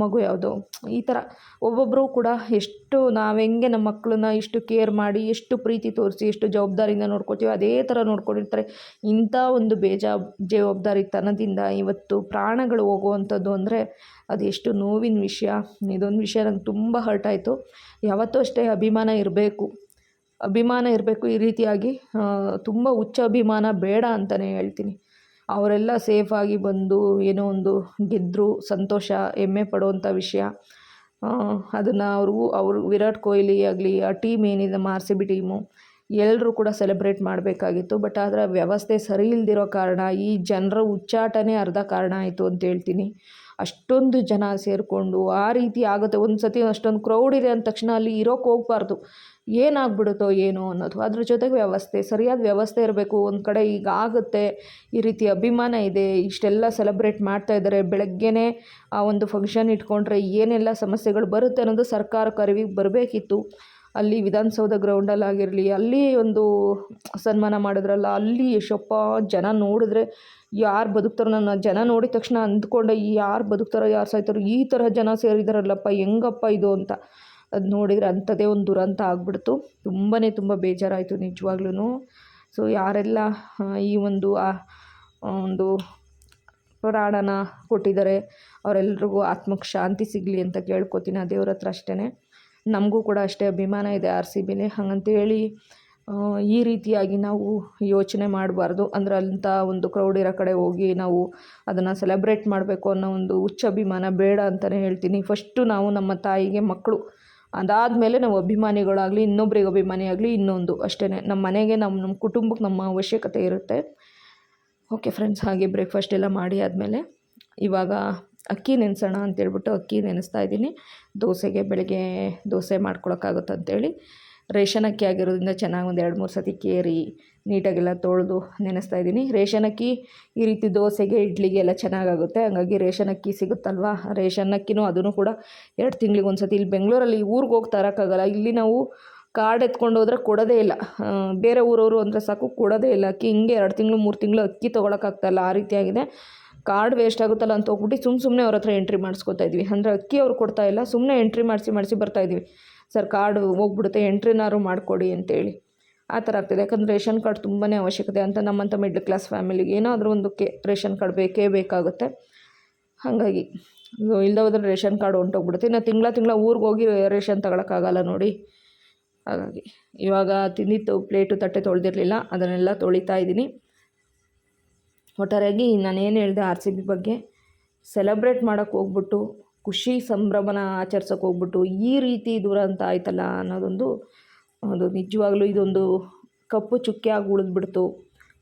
ಮಗು ಯಾವುದು? ಈ ಥರ ಒಬ್ಬೊಬ್ಬರು ಕೂಡ ಎಷ್ಟು ನಾವು ಹೆಂಗೆ ನಮ್ಮ ಮಕ್ಕಳನ್ನ ಇಷ್ಟು ಕೇರ್ ಮಾಡಿ, ಎಷ್ಟು ಪ್ರೀತಿ ತೋರಿಸಿ, ಎಷ್ಟು ಜವಾಬ್ದಾರಿಯಿಂದ ನೋಡ್ಕೊತೀವಿ ಅದೇ ಥರ ನೋಡ್ಕೊಂಡಿರ್ತಾರೆ. ಇಂಥ ಒಂದು ಬೇಜಾ ಜವಾಬ್ದಾರಿತನದಿಂದ ಇವತ್ತು ಪ್ರಾಣಗಳು ಹೋಗುವಂಥದ್ದು ಅಂದರೆ ಅದು ಎಷ್ಟು ನೋವಿನ ವಿಷಯ. ಇದೊಂದು ವಿಷಯ ನಂಗೆ ತುಂಬ ಹರ್ಟ್ ಆಯಿತು. ಯಾವತ್ತೂ ಅಷ್ಟೇ ಅಭಿಮಾನ ಇರಬೇಕು. ಅಭಿಮಾನ ಇರಬೇಕು ಈ ರೀತಿಯಾಗಿ ತುಂಬ ಹುಚ್ಚ ಅಭಿಮಾನ ಬೇಡ ಅಂತಲೇ ಹೇಳ್ತೀನಿ. ಅವರೆಲ್ಲ ಸೇಫಾಗಿ ಬಂದು ಏನೋ ಒಂದು ಗೆದ್ದರು ಸಂತೋಷ, ಹೆಮ್ಮೆ ಪಡೋವಂಥ ವಿಷಯ. ಅದನ್ನು ಅವರು ಅವರು ವಿರಾಟ್ ಕೊಹ್ಲಿ ಆಗಲಿ, ಆ ಟೀಮ್ ಏನಿದೆ ಆರ್ ಸಿ ಬಿ ಟೀಮು ಎಲ್ಲರೂ ಕೂಡ ಸೆಲೆಬ್ರೇಟ್ ಮಾಡಬೇಕಾಗಿತ್ತು. ಬಟ್ ಆದರೆ ವ್ಯವಸ್ಥೆ ಸರಿ ಇಲ್ದಿರೋ ಕಾರಣ, ಈ ಜನರ ಹುಚ್ಚಾಟನೇ ಅರ್ಧ ಕಾರಣ ಆಯಿತು ಅಂತ ಹೇಳ್ತೀನಿ. ಅಷ್ಟೊಂದು ಜನ ಸೇರಿಕೊಂಡು ಆ ರೀತಿ ಆಗುತ್ತೆ. ಒಂದು ಸತಿ ಅಷ್ಟೊಂದು ಕ್ರೌಡ್ ಇದೆ ಅಂದ ತಕ್ಷಣ ಅಲ್ಲಿ ಇರೋಕ್ಕೆ ಹೋಗ್ಬಾರ್ದು. ಏನಾಗ್ಬಿಡುತ್ತೋ ಏನೋ ಅನ್ನೋದು. ಅದ್ರ ಜೊತೆಗೆ ವ್ಯವಸ್ಥೆ, ಸರಿಯಾದ ವ್ಯವಸ್ಥೆ ಇರಬೇಕು. ಒಂದು ಕಡೆ ಈಗ ಆಗುತ್ತೆ. ಈ ರೀತಿ ಅಭಿಮಾನ ಇದೆ. ಇಷ್ಟೆಲ್ಲ ಸೆಲೆಬ್ರೇಟ್ ಮಾಡ್ತಾ ಇದ್ದಾರೆ ಬೆಳಗ್ಗೆನೇ ಆ ಒಂದು ಫಂಕ್ಷನ್ ಇಟ್ಕೊಂಡ್ರೆ ಏನೆಲ್ಲ ಸಮಸ್ಯೆಗಳು ಬರುತ್ತೆ ಅನ್ನೋದು ಸರ್ಕಾರಕ್ಕೆ ಅರಿವಿಗೆ ಬರಬೇಕಿತ್ತು. ಅಲ್ಲಿ ವಿಧಾನಸೌಧ ಗ್ರೌಂಡಲ್ಲಿ ಆಗಿರಲಿ, ಅಲ್ಲಿ ಒಂದು ಸನ್ಮಾನ ಮಾಡಿದ್ರಲ್ಲ, ಅಲ್ಲಿ ಎಷ್ಟಪ್ಪ ಜನ ನೋಡಿದ್ರೆ ಯಾರು ಬದುಕ್ತಾರೋ ನನ್ನ ಜನ ನೋಡಿದ ತಕ್ಷಣ ಅಂದ್ಕೊಂಡೆ, ಯಾರು ಬದುಕ್ತಾರೋ, ಯಾರು ಸಾಯ್ತಾರೋ, ಈ ಥರ ಜನ ಸೇರಿದಾರಲ್ಲಪ್ಪ, ಹೆಂಗಪ್ಪ ಇದು ಅಂತ. ಅದು ನೋಡಿದರೆ ಅಂಥದ್ದೇ ಒಂದು ದುರಂತ ಆಗ್ಬಿಡ್ತು. ತುಂಬಾ ತುಂಬ ಬೇಜಾರಾಯಿತು ನಿಜವಾಗ್ಲೂ ಸೊ ಯಾರೆಲ್ಲ ಈ ಒಂದು ಒಂದು ಪ್ರಾಣನ ಕೊಟ್ಟಿದ್ದಾರೆ, ಅವರೆಲ್ರಿಗೂ ಆತ್ಮಕ್ಕೆ ಶಾಂತಿ ಸಿಗಲಿ ಅಂತ ಕೇಳ್ಕೊತೀನಿ. ಆ ದೇವ್ರ ಹತ್ರ ಅಷ್ಟೇ ನಮಗೂ ಕೂಡ ಅಷ್ಟೇ ಅಭಿಮಾನ ಇದೆ ಆರ್ ಸಿ ಬಿನೇ ಹಾಗಂತೇಳಿ ಈ ರೀತಿಯಾಗಿ ನಾವು ಯೋಚನೆ ಮಾಡಬಾರ್ದು. ಅಂದರೆ ಅಂಥ ಒಂದು ಕ್ರೌಡ್ ಇರೋ ಕಡೆ ಹೋಗಿ ನಾವು ಅದನ್ನು ಸೆಲೆಬ್ರೇಟ್ ಮಾಡಬೇಕು ಅನ್ನೋ ಒಂದು ಹುಚ್ಚ ಅಭಿಮಾನ ಬೇಡ ಅಂತಲೇ ಹೇಳ್ತೀನಿ. ಫಸ್ಟು ನಾವು ನಮ್ಮ ತಾಯಿಗೆ ಮಕ್ಕಳು. ಅದಾದಮೇಲೆ ನಾವು ಅಭಿಮಾನಿಗಳಾಗಲಿ, ಇನ್ನೊಬ್ರಿಗೆ ಅಭಿಮಾನಿಯಾಗಲಿ, ಇನ್ನೊಂದು ಅಷ್ಟೇ ನಮ್ಮ ಮನೆಗೆ ನಮ್ಮ ನಮ್ಮ ಕುಟುಂಬಕ್ಕೆ ನಮ್ಮ ಅವಶ್ಯಕತೆ ಇರುತ್ತೆ. ಓಕೆ ಫ್ರೆಂಡ್ಸ್ ಹಾಗೆ ಬ್ರೇಕ್ಫಾಸ್ಟ್ ಎಲ್ಲ ಮಾಡಿ ಆದಮೇಲೆ ಇವಾಗ ಅಕ್ಕಿ ನೆನೆಸೋಣ ಅಂತೇಳ್ಬಿಟ್ಟು ಅಕ್ಕಿ ನೆನೆಸ್ತಾ ಇದ್ದೀನಿ. ದೋಸೆಗೆ ಬೆಳಗ್ಗೆ ದೋಸೆ ಮಾಡ್ಕೊಳಕ್ಕಾಗುತ್ತೆ ಅಂತೇಳಿ ರೇಷನ್ ಅಕ್ಕಿ ಆಗಿರೋದ್ರಿಂದ ಚೆನ್ನಾಗಿ ಒಂದು ಎರಡು ಮೂರು ಸತಿ ಕೇರಿ, ನೀಟಾಗೆಲ್ಲ ತೊಳೆದು ನೆನೆಸ್ತಾ ಇದ್ದೀನಿ. ರೇಷನ್ ಅಕ್ಕಿ ಈ ರೀತಿ ದೋಸೆಗೆ, ಇಡ್ಲಿಗೆ ಎಲ್ಲ ಚೆನ್ನಾಗಾಗುತ್ತೆ. ಹಂಗಾಗಿ ರೇಷನ್ ಅಕ್ಕಿ ಸಿಗುತ್ತಲ್ವಾ? ರೇಷನ್ ಅಕ್ಕಿನೂ ಅದನ್ನು ಕೂಡ ಎರಡು ತಿಂಗಳಿಗೆ ಒಂದು ಸತಿ. ಇಲ್ಲಿ ಬೆಂಗಳೂರಲ್ಲಿ ಊರಿಗೆ ಹೋಗಿ ತರೋಕ್ಕಾಗಲ್ಲ ಇಲ್ಲಿ ನಾವು ಕಾರ್ಡ್ ಎತ್ಕೊಂಡು ಹೋದ್ರೆ ಕೊಡೋದೇ ಇಲ್ಲ. ಬೇರೆ ಊರವರು ಅಂದರೆ ಸಾಕು, ಕೊಡೋದೇ ಇಲ್ಲ. ಅಕ್ಕಿ ಹಿಂಗೆ ಎರಡು ತಿಂಗಳು, ಮೂರು ತಿಂಗಳು ಅಕ್ಕಿ ತೊಗೊಳಕ್ಕಾಗ್ತಾಯಿಲ್ಲ ಆ ರೀತಿಯಾಗಿದೆ ಕಾರ್ಡ್ ವೇಸ್ಟ್ ಆಗುತ್ತಲ್ಲ ಅಂತ ಹೋಗ್ಬಿಟ್ಟು ಸುಮ್ಮ ಸುಮ್ಮನೆ ಅವ್ರ ಹತ್ರ ಎಂಟ್ರಿ ಮಾಡಿಸ್ಕೊತಾ ಇದ್ವಿ. ಅಂದರೆ ಅಕ್ಕಿ ಅವ್ರು ಕೊಡ್ತಾ ಇಲ್ಲ ಸುಮ್ಮನೆ ಎಂಟ್ರಿ ಮಾಡಿಸಿ ಮಾಡಿಸಿ ಬರ್ತಾಯಿದ್ವಿ ಸರ್, ಕಾರ್ಡು ಹೋಗ್ಬಿಡುತ್ತೆ ಎಂಟ್ರಿನಾರು ಮಾಡಿಕೊಡಿ ಅಂತೇಳಿ. ಆ ಥರ ಆಗ್ತದೆ. ಯಾಕಂದರೆ ರೇಷನ್ ಕಾರ್ಡ್ ತುಂಬಾ ಅವಶ್ಯಕತೆ ಅಂತ ನಮ್ಮಂಥ ಮಿಡ್ಲ್ ಕ್ಲಾಸ್ ಫ್ಯಾಮಿಲಿಗೆ ಏನಾದರೂ ಒಂದು ಕೆ, ರೇಷನ್ ಕಾರ್ಡ್ ಬೇಕೇ ಬೇಕಾಗುತ್ತೆ. ಹಾಗಾಗಿ ಇಲ್ಲದೋದ್ರೆ ರೇಷನ್ ಕಾರ್ಡ್ ಹೊಂಟೋಗ್ಬಿಡುತ್ತೆ. ಇನ್ನು ತಿಂಗಳ ತಿಂಗಳ ಊರಿಗೆ ಹೋಗಿ ರೇಷನ್ ತಗೊಳಕ್ಕಾಗಲ್ಲ ನೋಡಿ. ಹಾಗಾಗಿ, ಇವಾಗ ತಿಂದಿತ್ತು, ಪ್ಲೇಟು ತಟ್ಟೆ ತೊಳೆದಿರಲಿಲ್ಲ. ಅದನ್ನೆಲ್ಲ ತೊಳಿತಾ ಇದ್ದೀನಿ. ಒಟ್ಟಾರೆಯಾಗಿ ನಾನೇನು ಹೇಳಿದೆ ಆರ್ ಸಿ ಬಿ ಬಗ್ಗೆ, ಸೆಲೆಬ್ರೇಟ್ ಮಾಡೋಕ್ಕೆ ಹೋಗ್ಬಿಟ್ಟು ಖುಷಿ ಸಂಭ್ರಮನ ಆಚರ್ಸೋಕೆ ಹೋಗ್ಬಿಟ್ಟು ಈ ರೀತಿ ದುರಂತ ಆಯ್ತಲ್ಲ ಅನ್ನೋದೊಂದು, ಅದು ನಿಜವಾಗ್ಲೂ ಇದೊಂದು ಕಪ್ಪು ಚುಕ್ಕೆ ಆಗಿ ಉಳಿದ್ಬಿಡ್ತು.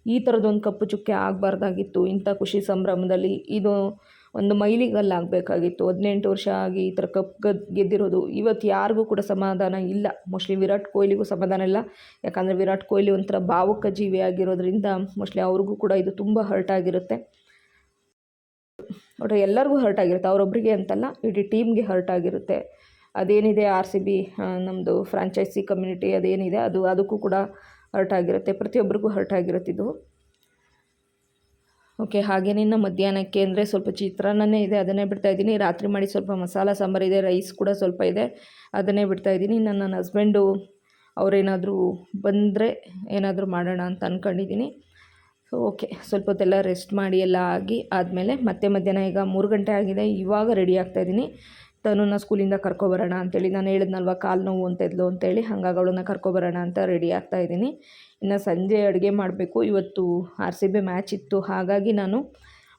ಈ ಥರದೊಂದು ಕಪ್ಪು ಚುಕ್ಕೆ ಆಗಬಾರ್ದಾಗಿತ್ತು. ಇಂಥ ಖುಷಿ ಸಂಭ್ರಮದಲ್ಲಿ ಇದು ಒಂದು ಮೈಲಿಗಲ್ಲಾಗಬೇಕಾಗಿತ್ತು. ಹದಿನೆಂಟು ವರ್ಷ ಆಗಿ ಈ ಥರ ಕಪ್ ಗದ್ ಗೆದ್ದಿರೋದು. ಇವತ್ತು ಯಾರಿಗೂ ಕೂಡ ಸಮಾಧಾನ ಇಲ್ಲ. ಮೋಸ್ಟ್ಲಿ ವಿರಾಟ್ ಕೊಹ್ಲಿಗೂ ಸಮಾಧಾನ ಇಲ್ಲ. ಯಾಕಂದರೆ ವಿರಾಟ್ ಕೊಹ್ಲಿ ಒಂಥರ ಭಾವುಕ ಜೀವಿ ಆಗಿರೋದ್ರಿಂದ ಮೋಸ್ಟ್ಲಿ ಅವ್ರಿಗೂ ಕೂಡ ಇದು ತುಂಬ ಹರ್ಟ್ ಆಗಿರುತ್ತೆ. ಒಟ್ಟು ಎಲ್ಲರಿಗೂ ಹರ್ಟ್ ಆಗಿರುತ್ತೆ. ಅವರೊಬ್ಬರಿಗೆ ಅಂತಲ್ಲ, ಇಡೀ ಟೀಮ್ಗೆ ಹರ್ಟ್ ಆಗಿರುತ್ತೆ. ಅದೇನಿದೆ ಆರ್ ಸಿ ಬಿ ನಮ್ಮದು ಫ್ರಾಂಚೈಸಿ ಕಮ್ಯುನಿಟಿ ಅದೇನಿದೆ, ಅದು, ಅದಕ್ಕೂ ಕೂಡ ಹರ್ಟ್ ಆಗಿರುತ್ತೆ. ಪ್ರತಿಯೊಬ್ಬರಿಗೂ ಹರ್ಟ್ ಆಗಿರುತ್ತಿದ್ದು ಓಕೆ ಹಾಗೆ ನಿನ್ನ ಮಧ್ಯಾಹ್ನಕ್ಕೆ ಅಂದರೆ ಸ್ವಲ್ಪ ಚಿತ್ರಾನ್ನನೇ ಇದೆ, ಅದನ್ನೇ ಬಿಡ್ತಾ ಇದ್ದೀನಿ. ರಾತ್ರಿ ಮಾಡಿ ಸ್ವಲ್ಪ ಮಸಾಲ ಸಾಂಬಾರು ಇದೆ ರೈಸ್ ಕೂಡ ಸ್ವಲ್ಪ ಇದೆ, ಅದನ್ನೇ ಬಿಡ್ತಾ ಬಿಡ್ತಾಯಿದ್ದೀನಿ ನನ್ನ ಹಸ್ಬೆಂಡು ಅವರೇನಾದರೂ ಬಂದರೆ ಏನಾದರೂ ಮಾಡೋಣ ಅಂತ ಅಂದ್ಕೊಂಡಿದ್ದೀನಿ ಓಕೆ ಸ್ವಲ್ಪ ಹೊತ್ತೆಲ್ಲ ರೆಸ್ಟ್ ಮಾಡಿ ಎಲ್ಲ ಆಗಿ ಆದಮೇಲೆ ಮತ್ತೆ ಮಧ್ಯಾಹ್ನ ಈಗ ಮೂರು ಗಂಟೆ ಆಗಿದೆ, ಇವಾಗ ರೆಡಿ ಆಗ್ತಾ ಆಗ್ತಾಯಿದ್ದೀನಿ ತನುನ ಸ್ಕೂಲಿಂದ ಕರ್ಕೊಬರೋಣ ಅಂತೇಳಿ ನಾನು ಹೇಳಿದ್ನಲ್ವ, ಕಾಲು ನೋವು ಅಂತ ಇದ್ಲು ಅಂತೇಳಿ, ಹಂಗಾಗಿ ಅವಳನ್ನ ಕರ್ಕೊಬರೋಣ ಅಂತ ರೆಡಿ ಆಗ್ತಾ ಇದ್ದೀನಿ. ಇನ್ನು ಸಂಜೆ ಅಡುಗೆ ಮಾಡಬೇಕು, ಇವತ್ತು ಆರ್ ಸಿ ಬಿ ಮ್ಯಾಚ್ ಇತ್ತು, ಹಾಗಾಗಿ ನಾನು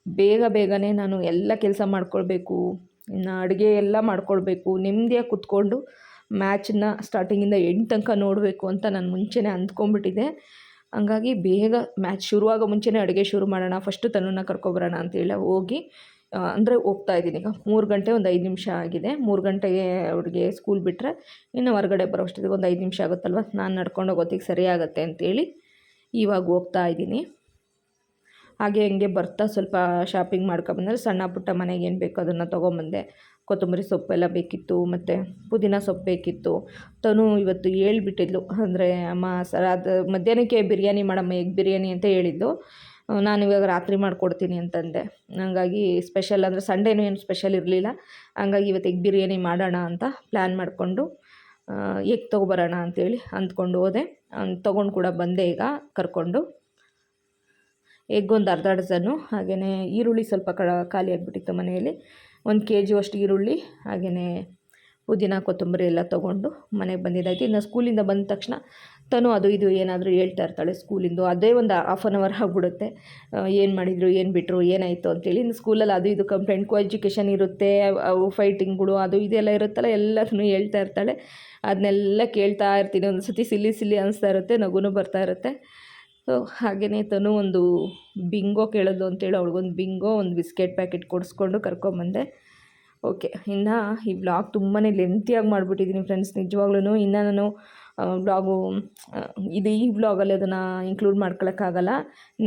ಬೇಗ ಬೇಗನೆ ನಾನು ಎಲ್ಲ ಕೆಲಸ ಮಾಡ್ಕೊಳ್ಬೇಕು, ಇನ್ನು ಅಡುಗೆ ಎಲ್ಲ ಮಾಡ್ಕೊಳ್ಬೇಕು ನೆಮ್ಮದಿಯಾಗಿ ಕುತ್ಕೊಂಡು ಮ್ಯಾಚನ್ನ ಸ್ಟಾರ್ಟಿಂಗಿಂದ ಎಂಟು ತನಕ ನೋಡಬೇಕು ಅಂತ ನಾನು ಮುಂಚೆನೇ ಅಂದ್ಕೊಂಬಿಟ್ಟಿದ್ದೆ ಹಂಗಾಗಿ ಬೇಗ ಮ್ಯಾಚ್ ಶುರುವಾಗೋ ಮುಂಚೆನೇ ಅಡುಗೆ ಶುರು ಮಾಡೋಣ ಫಸ್ಟು ತನ್ನನ್ನು ಕರ್ಕೊಬರೋಣ ಅಂತೇಳಿ ಹೋಗಿ ಅಂದರೆ ಹೋಗ್ತಾ ಇದ್ದೀನಿ. ಈಗ ಮೂರು ಗಂಟೆ ಒಂದು ಐದು ನಿಮಿಷ ಆಗಿದೆ. ಮೂರು ಗಂಟೆಗೆ ಅವ್ರಿಗೆ ಸ್ಕೂಲ್ ಬಿಟ್ಟರೆ ಇನ್ನು ಹೊರಗಡೆ ಬರೋ ಅಷ್ಟೊತ್ತಿಗೆ ಒಂದು ಐದು ನಿಮಿಷ ಆಗುತ್ತಲ್ವ? ನಾನು ನಡ್ಕೊಂಡು ಹೋಗೋತ್ತಿಗೆ ಸರಿ ಆಗುತ್ತೆ ಅಂತೇಳಿ ಇವಾಗ ಹೋಗ್ತಾ ಇದ್ದೀನಿ. ಹಾಗೆ ಹಂಗೆ ಬರ್ತಾ ಸ್ವಲ್ಪ ಶಾಪಿಂಗ್ ಮಾಡ್ಕೊಬಂದ್ರೆ ಸಣ್ಣ ಪುಟ್ಟ ಮನೆಗೆ ಏನು ಬೇಕೋ ಅದನ್ನು ತೊಗೊಂಬಂದೆ. ಕೊತ್ತಂಬರಿ ಸೊಪ್ಪೆಲ್ಲ ಬೇಕಿತ್ತು, ಮತ್ತು ಪುದೀನ ಸೊಪ್ಪು ಬೇಕಿತ್ತು. ತನು ಇವತ್ತು ಹೇಳ್ಬಿಟ್ಟಿದ್ಲು. ಅಂದರೆ, ಅಮ್ಮ, ಸರ್, ಅದು ಮಧ್ಯಾಹ್ನಕ್ಕೆ ಬಿರಿಯಾನಿ ಮಾಡಮ್ಮ, ಎಗ್ ಬಿರಿಯಾನಿ ಅಂತ ಹೇಳಿದ್ಲು ನಾನು ಇವಾಗ ರಾತ್ರಿ ಮಾಡಿಕೊಡ್ತೀನಿ ಅಂತಂದೆ. ಹಂಗಾಗಿ ಸ್ಪೆಷಲ್ ಅಂದರೆ ಸಂಡೇನೂ ಏನು ಸ್ಪೆಷಲ್ ಇರಲಿಲ್ಲ. ಹಂಗಾಗಿ ಇವತ್ತು ಎಗ್ ಬಿರಿಯಾನಿ ಮಾಡೋಣ ಅಂತ ಪ್ಲ್ಯಾನ್ ಮಾಡಿಕೊಂಡು ಎಗ್ ತೊಗೊಬರೋಣ ಅಂತೇಳಿ ಅಂದ್ಕೊಂಡು ಹೋದೆ. ತೊಗೊಂಡು ಕೂಡ ಬಂದೆ ಈಗ ಕರ್ಕೊಂಡು. ಎಗ್ ಒಂದು ಅರ್ಧ ಡಜನ್ನು ಹಾಗೆಯೇ ಈರುಳ್ಳಿ ಸ್ವಲ್ಪ ಕ ಖಾಲಿ ಆಗಿಬಿಟ್ಟಿತ್ತು ಮನೆಯಲ್ಲಿ. ಒಂದು ಕೆ ಜಿ ಅಷ್ಟು ಈರುಳ್ಳಿ ಹಾಗೆಯೇ ಪುದೀನ, ಕೊತ್ತಂಬರಿ ಎಲ್ಲ ತೊಗೊಂಡು ಮನೆಗೆ ಬಂದಿದ್ದಾಯ್ತು. ಇನ್ನು ಸ್ಕೂಲಿಂದ ಬಂದ ತಕ್ಷಣ ತನು ಅದು ಇದು ಏನಾದರೂ ಹೇಳ್ತಾ ಇರ್ತಾಳೆ ಸ್ಕೂಲಿಂದು. ಅದೇ ಒಂದು ಹಾಫ್ ಆನ್ ಅವರ್ ಆಗಿಬಿಡುತ್ತೆ. ಏನು ಮಾಡಿದರು, ಏನು ಬಿಟ್ಟರು ಏನಾಯಿತು ಅಂತೇಳಿ. ಇನ್ನು ಸ್ಕೂಲಲ್ಲಿ ಅದು ಇದು ಕಂಪ್ಲೇಂಟ್ ಕೋ ಎಜುಕೇಷನ್ ಇರುತ್ತೆ, ಅವು ಫೈಟಿಂಗ್ಗಳು ಅದು ಇದೆಲ್ಲ ಇರುತ್ತಲ್ಲ, ಎಲ್ಲದನ್ನು ಹೇಳ್ತಾ ಇರ್ತಾಳೆ. ಅದನ್ನೆಲ್ಲ ಕೇಳ್ತಾ ಇರ್ತೀನಿ. ಒಂದು ಸತಿ ಸಿಲ್ಲಿ ಸಿಲ್ಲಿ ಅನಿಸ್ತಾ ಇರುತ್ತೆ, ನಗುನೂ ಬರ್ತಾ ಇರುತ್ತೆ. ಸೊ ಹಾಗೆಯೇ ತನು ಒಂದು ಬಿಂಗೋ ಕೇಳೋದು ಅಂತೇಳಿ ಅವ್ಳಿಗೊಂದು ಬಿಂಗೋ ಒಂದು ಬಿಸ್ಕೆಟ್ ಪ್ಯಾಕೆಟ್ ಕೊಡಿಸ್ಕೊಂಡು ಕರ್ಕೊಂಬಂದೆ. ಓಕೆ ಇನ್ನು ಈ ಬ್ಲಾಗ್ ತುಂಬಾ ಲೆಂತಿಯಾಗಿ ಮಾಡಿಬಿಟ್ಟಿದ್ದೀನಿ ಫ್ರೆಂಡ್ಸ್ ನಿಜವಾಗ್ಲೂ ಇನ್ನು ನಾನು ವ್ಲಾಗು ಇದು ಈ ವ್ಲಾಗಲ್ಲಿ ಅದನ್ನು ಇನ್ಕ್ಲೂಡ್ ಮಾಡ್ಕೊಳಕ್ಕಾಗಲ್ಲ.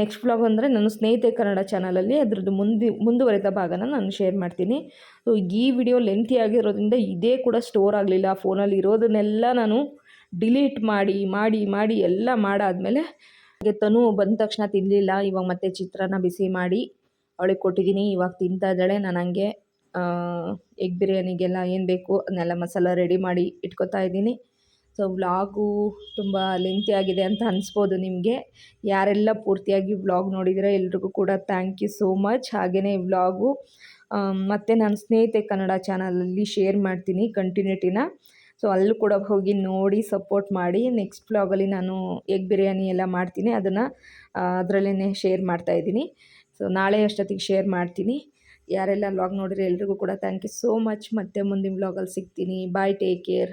ನೆಕ್ಸ್ಟ್ ಬ್ಲಾಗ್ ಅಂದರೆ ನಾನು ಸ್ನೇಹಿತೆ ಕನ್ನಡ ಚಾನಲಲ್ಲಿ ಅದರದ್ದು ಮುಂದೆ, ಮುಂದುವರೆದ ಭಾಗನ ನಾನು ಶೇರ್ ಮಾಡ್ತೀನಿ. ಸೊ ಈ ವಿಡಿಯೋ ಲೆಂತಿ ಆಗಿರೋದ್ರಿಂದ ಇದೇ ಕೂಡ ಸ್ಟೋರ್ ಆಗಲಿಲ್ಲ. ಫೋನಲ್ಲಿ ಇರೋದನ್ನೆಲ್ಲ ನಾನು ಡಿಲೀಟ್ ಮಾಡಿ ಮಾಡಿ ಮಾಡಿ ಎಲ್ಲ ಮಾಡಾದಮೇಲೆ ಹಾಗೆ ತನು ಬಂದ ತಕ್ಷಣ ತಿನ್ನಲಿಲ್ಲ ಇವಾಗ ಮತ್ತೆ ಚಿತ್ರಾನ್ನ ಬಿಸಿ ಮಾಡಿ ಅವಳಿಗೆ ಕೊಟ್ಟಿದ್ದೀನಿ. ಇವಾಗ ತಿಂತಾ ಇದ್ದಾಳೆ. ನಾನು ಹಂಗೆ ಎಗ್ ಬಿರಿಯಾನಿಗೆಲ್ಲ ಏನು ಬೇಕು ಅದನ್ನೆಲ್ಲ ಮಸಾಲ ರೆಡಿ ಮಾಡಿ ಇಟ್ಕೊತಾ ಇದ್ದೀನಿ. ಸೊ ವ್ಲಾಗು ತುಂಬ ಲೆಂತಿ ಆಗಿದೆ ಅಂತ ಅನಿಸ್ಬೋದು ನಿಮಗೆ. ಯಾರೆಲ್ಲ ಪೂರ್ತಿಯಾಗಿ ವ್ಲಾಗ್ ನೋಡಿದರೆ ಎಲ್ರಿಗೂ ಕೂಡ ಥ್ಯಾಂಕ್ ಯು ಸೋ ಮಚ್ ಹಾಗೆಯೇ ವ್ಲಾಗು ಮತ್ತು ನಾನು ಸ್ನೇಹಿತೆ ಕನ್ನಡ ಚಾನಲಲ್ಲಿ ಶೇರ್ ಮಾಡ್ತೀನಿ ಕಂಟಿನ್ಯೂಟಿನ ಸೊ ಅಲ್ಲೂ ಕೂಡ ಹೋಗಿ ನೋಡಿ ಸಪೋರ್ಟ್ ಮಾಡಿ ನೆಕ್ಸ್ಟ್ ಬ್ಲಾಗಲ್ಲಿ ನಾನು ಎಗ್ ಬಿರಿಯಾನಿ ಎಲ್ಲ ಮಾಡ್ತೀನಿ. ಅದನ್ನು ಅದರಲ್ಲೇ ಶೇರ್ ಮಾಡ್ತಾಯಿದ್ದೀನಿ ಸೊ ನಾಳೆ ಅಷ್ಟೊತ್ತಿಗೆ ಶೇರ್ ಮಾಡ್ತೀನಿ. ಯಾರೆಲ್ಲ ವ್ಲಾಗ್ ನೋಡಿದ್ರೆ ಎಲ್ರಿಗೂ ಕೂಡ ಥ್ಯಾಂಕ್ ಯು ಸೋ ಮಚ್ ಮತ್ತೆ ಮುಂದಿನ ಬ್ಲಾಗಲ್ಲಿ ಸಿಗ್ತೀನಿ. Bye take care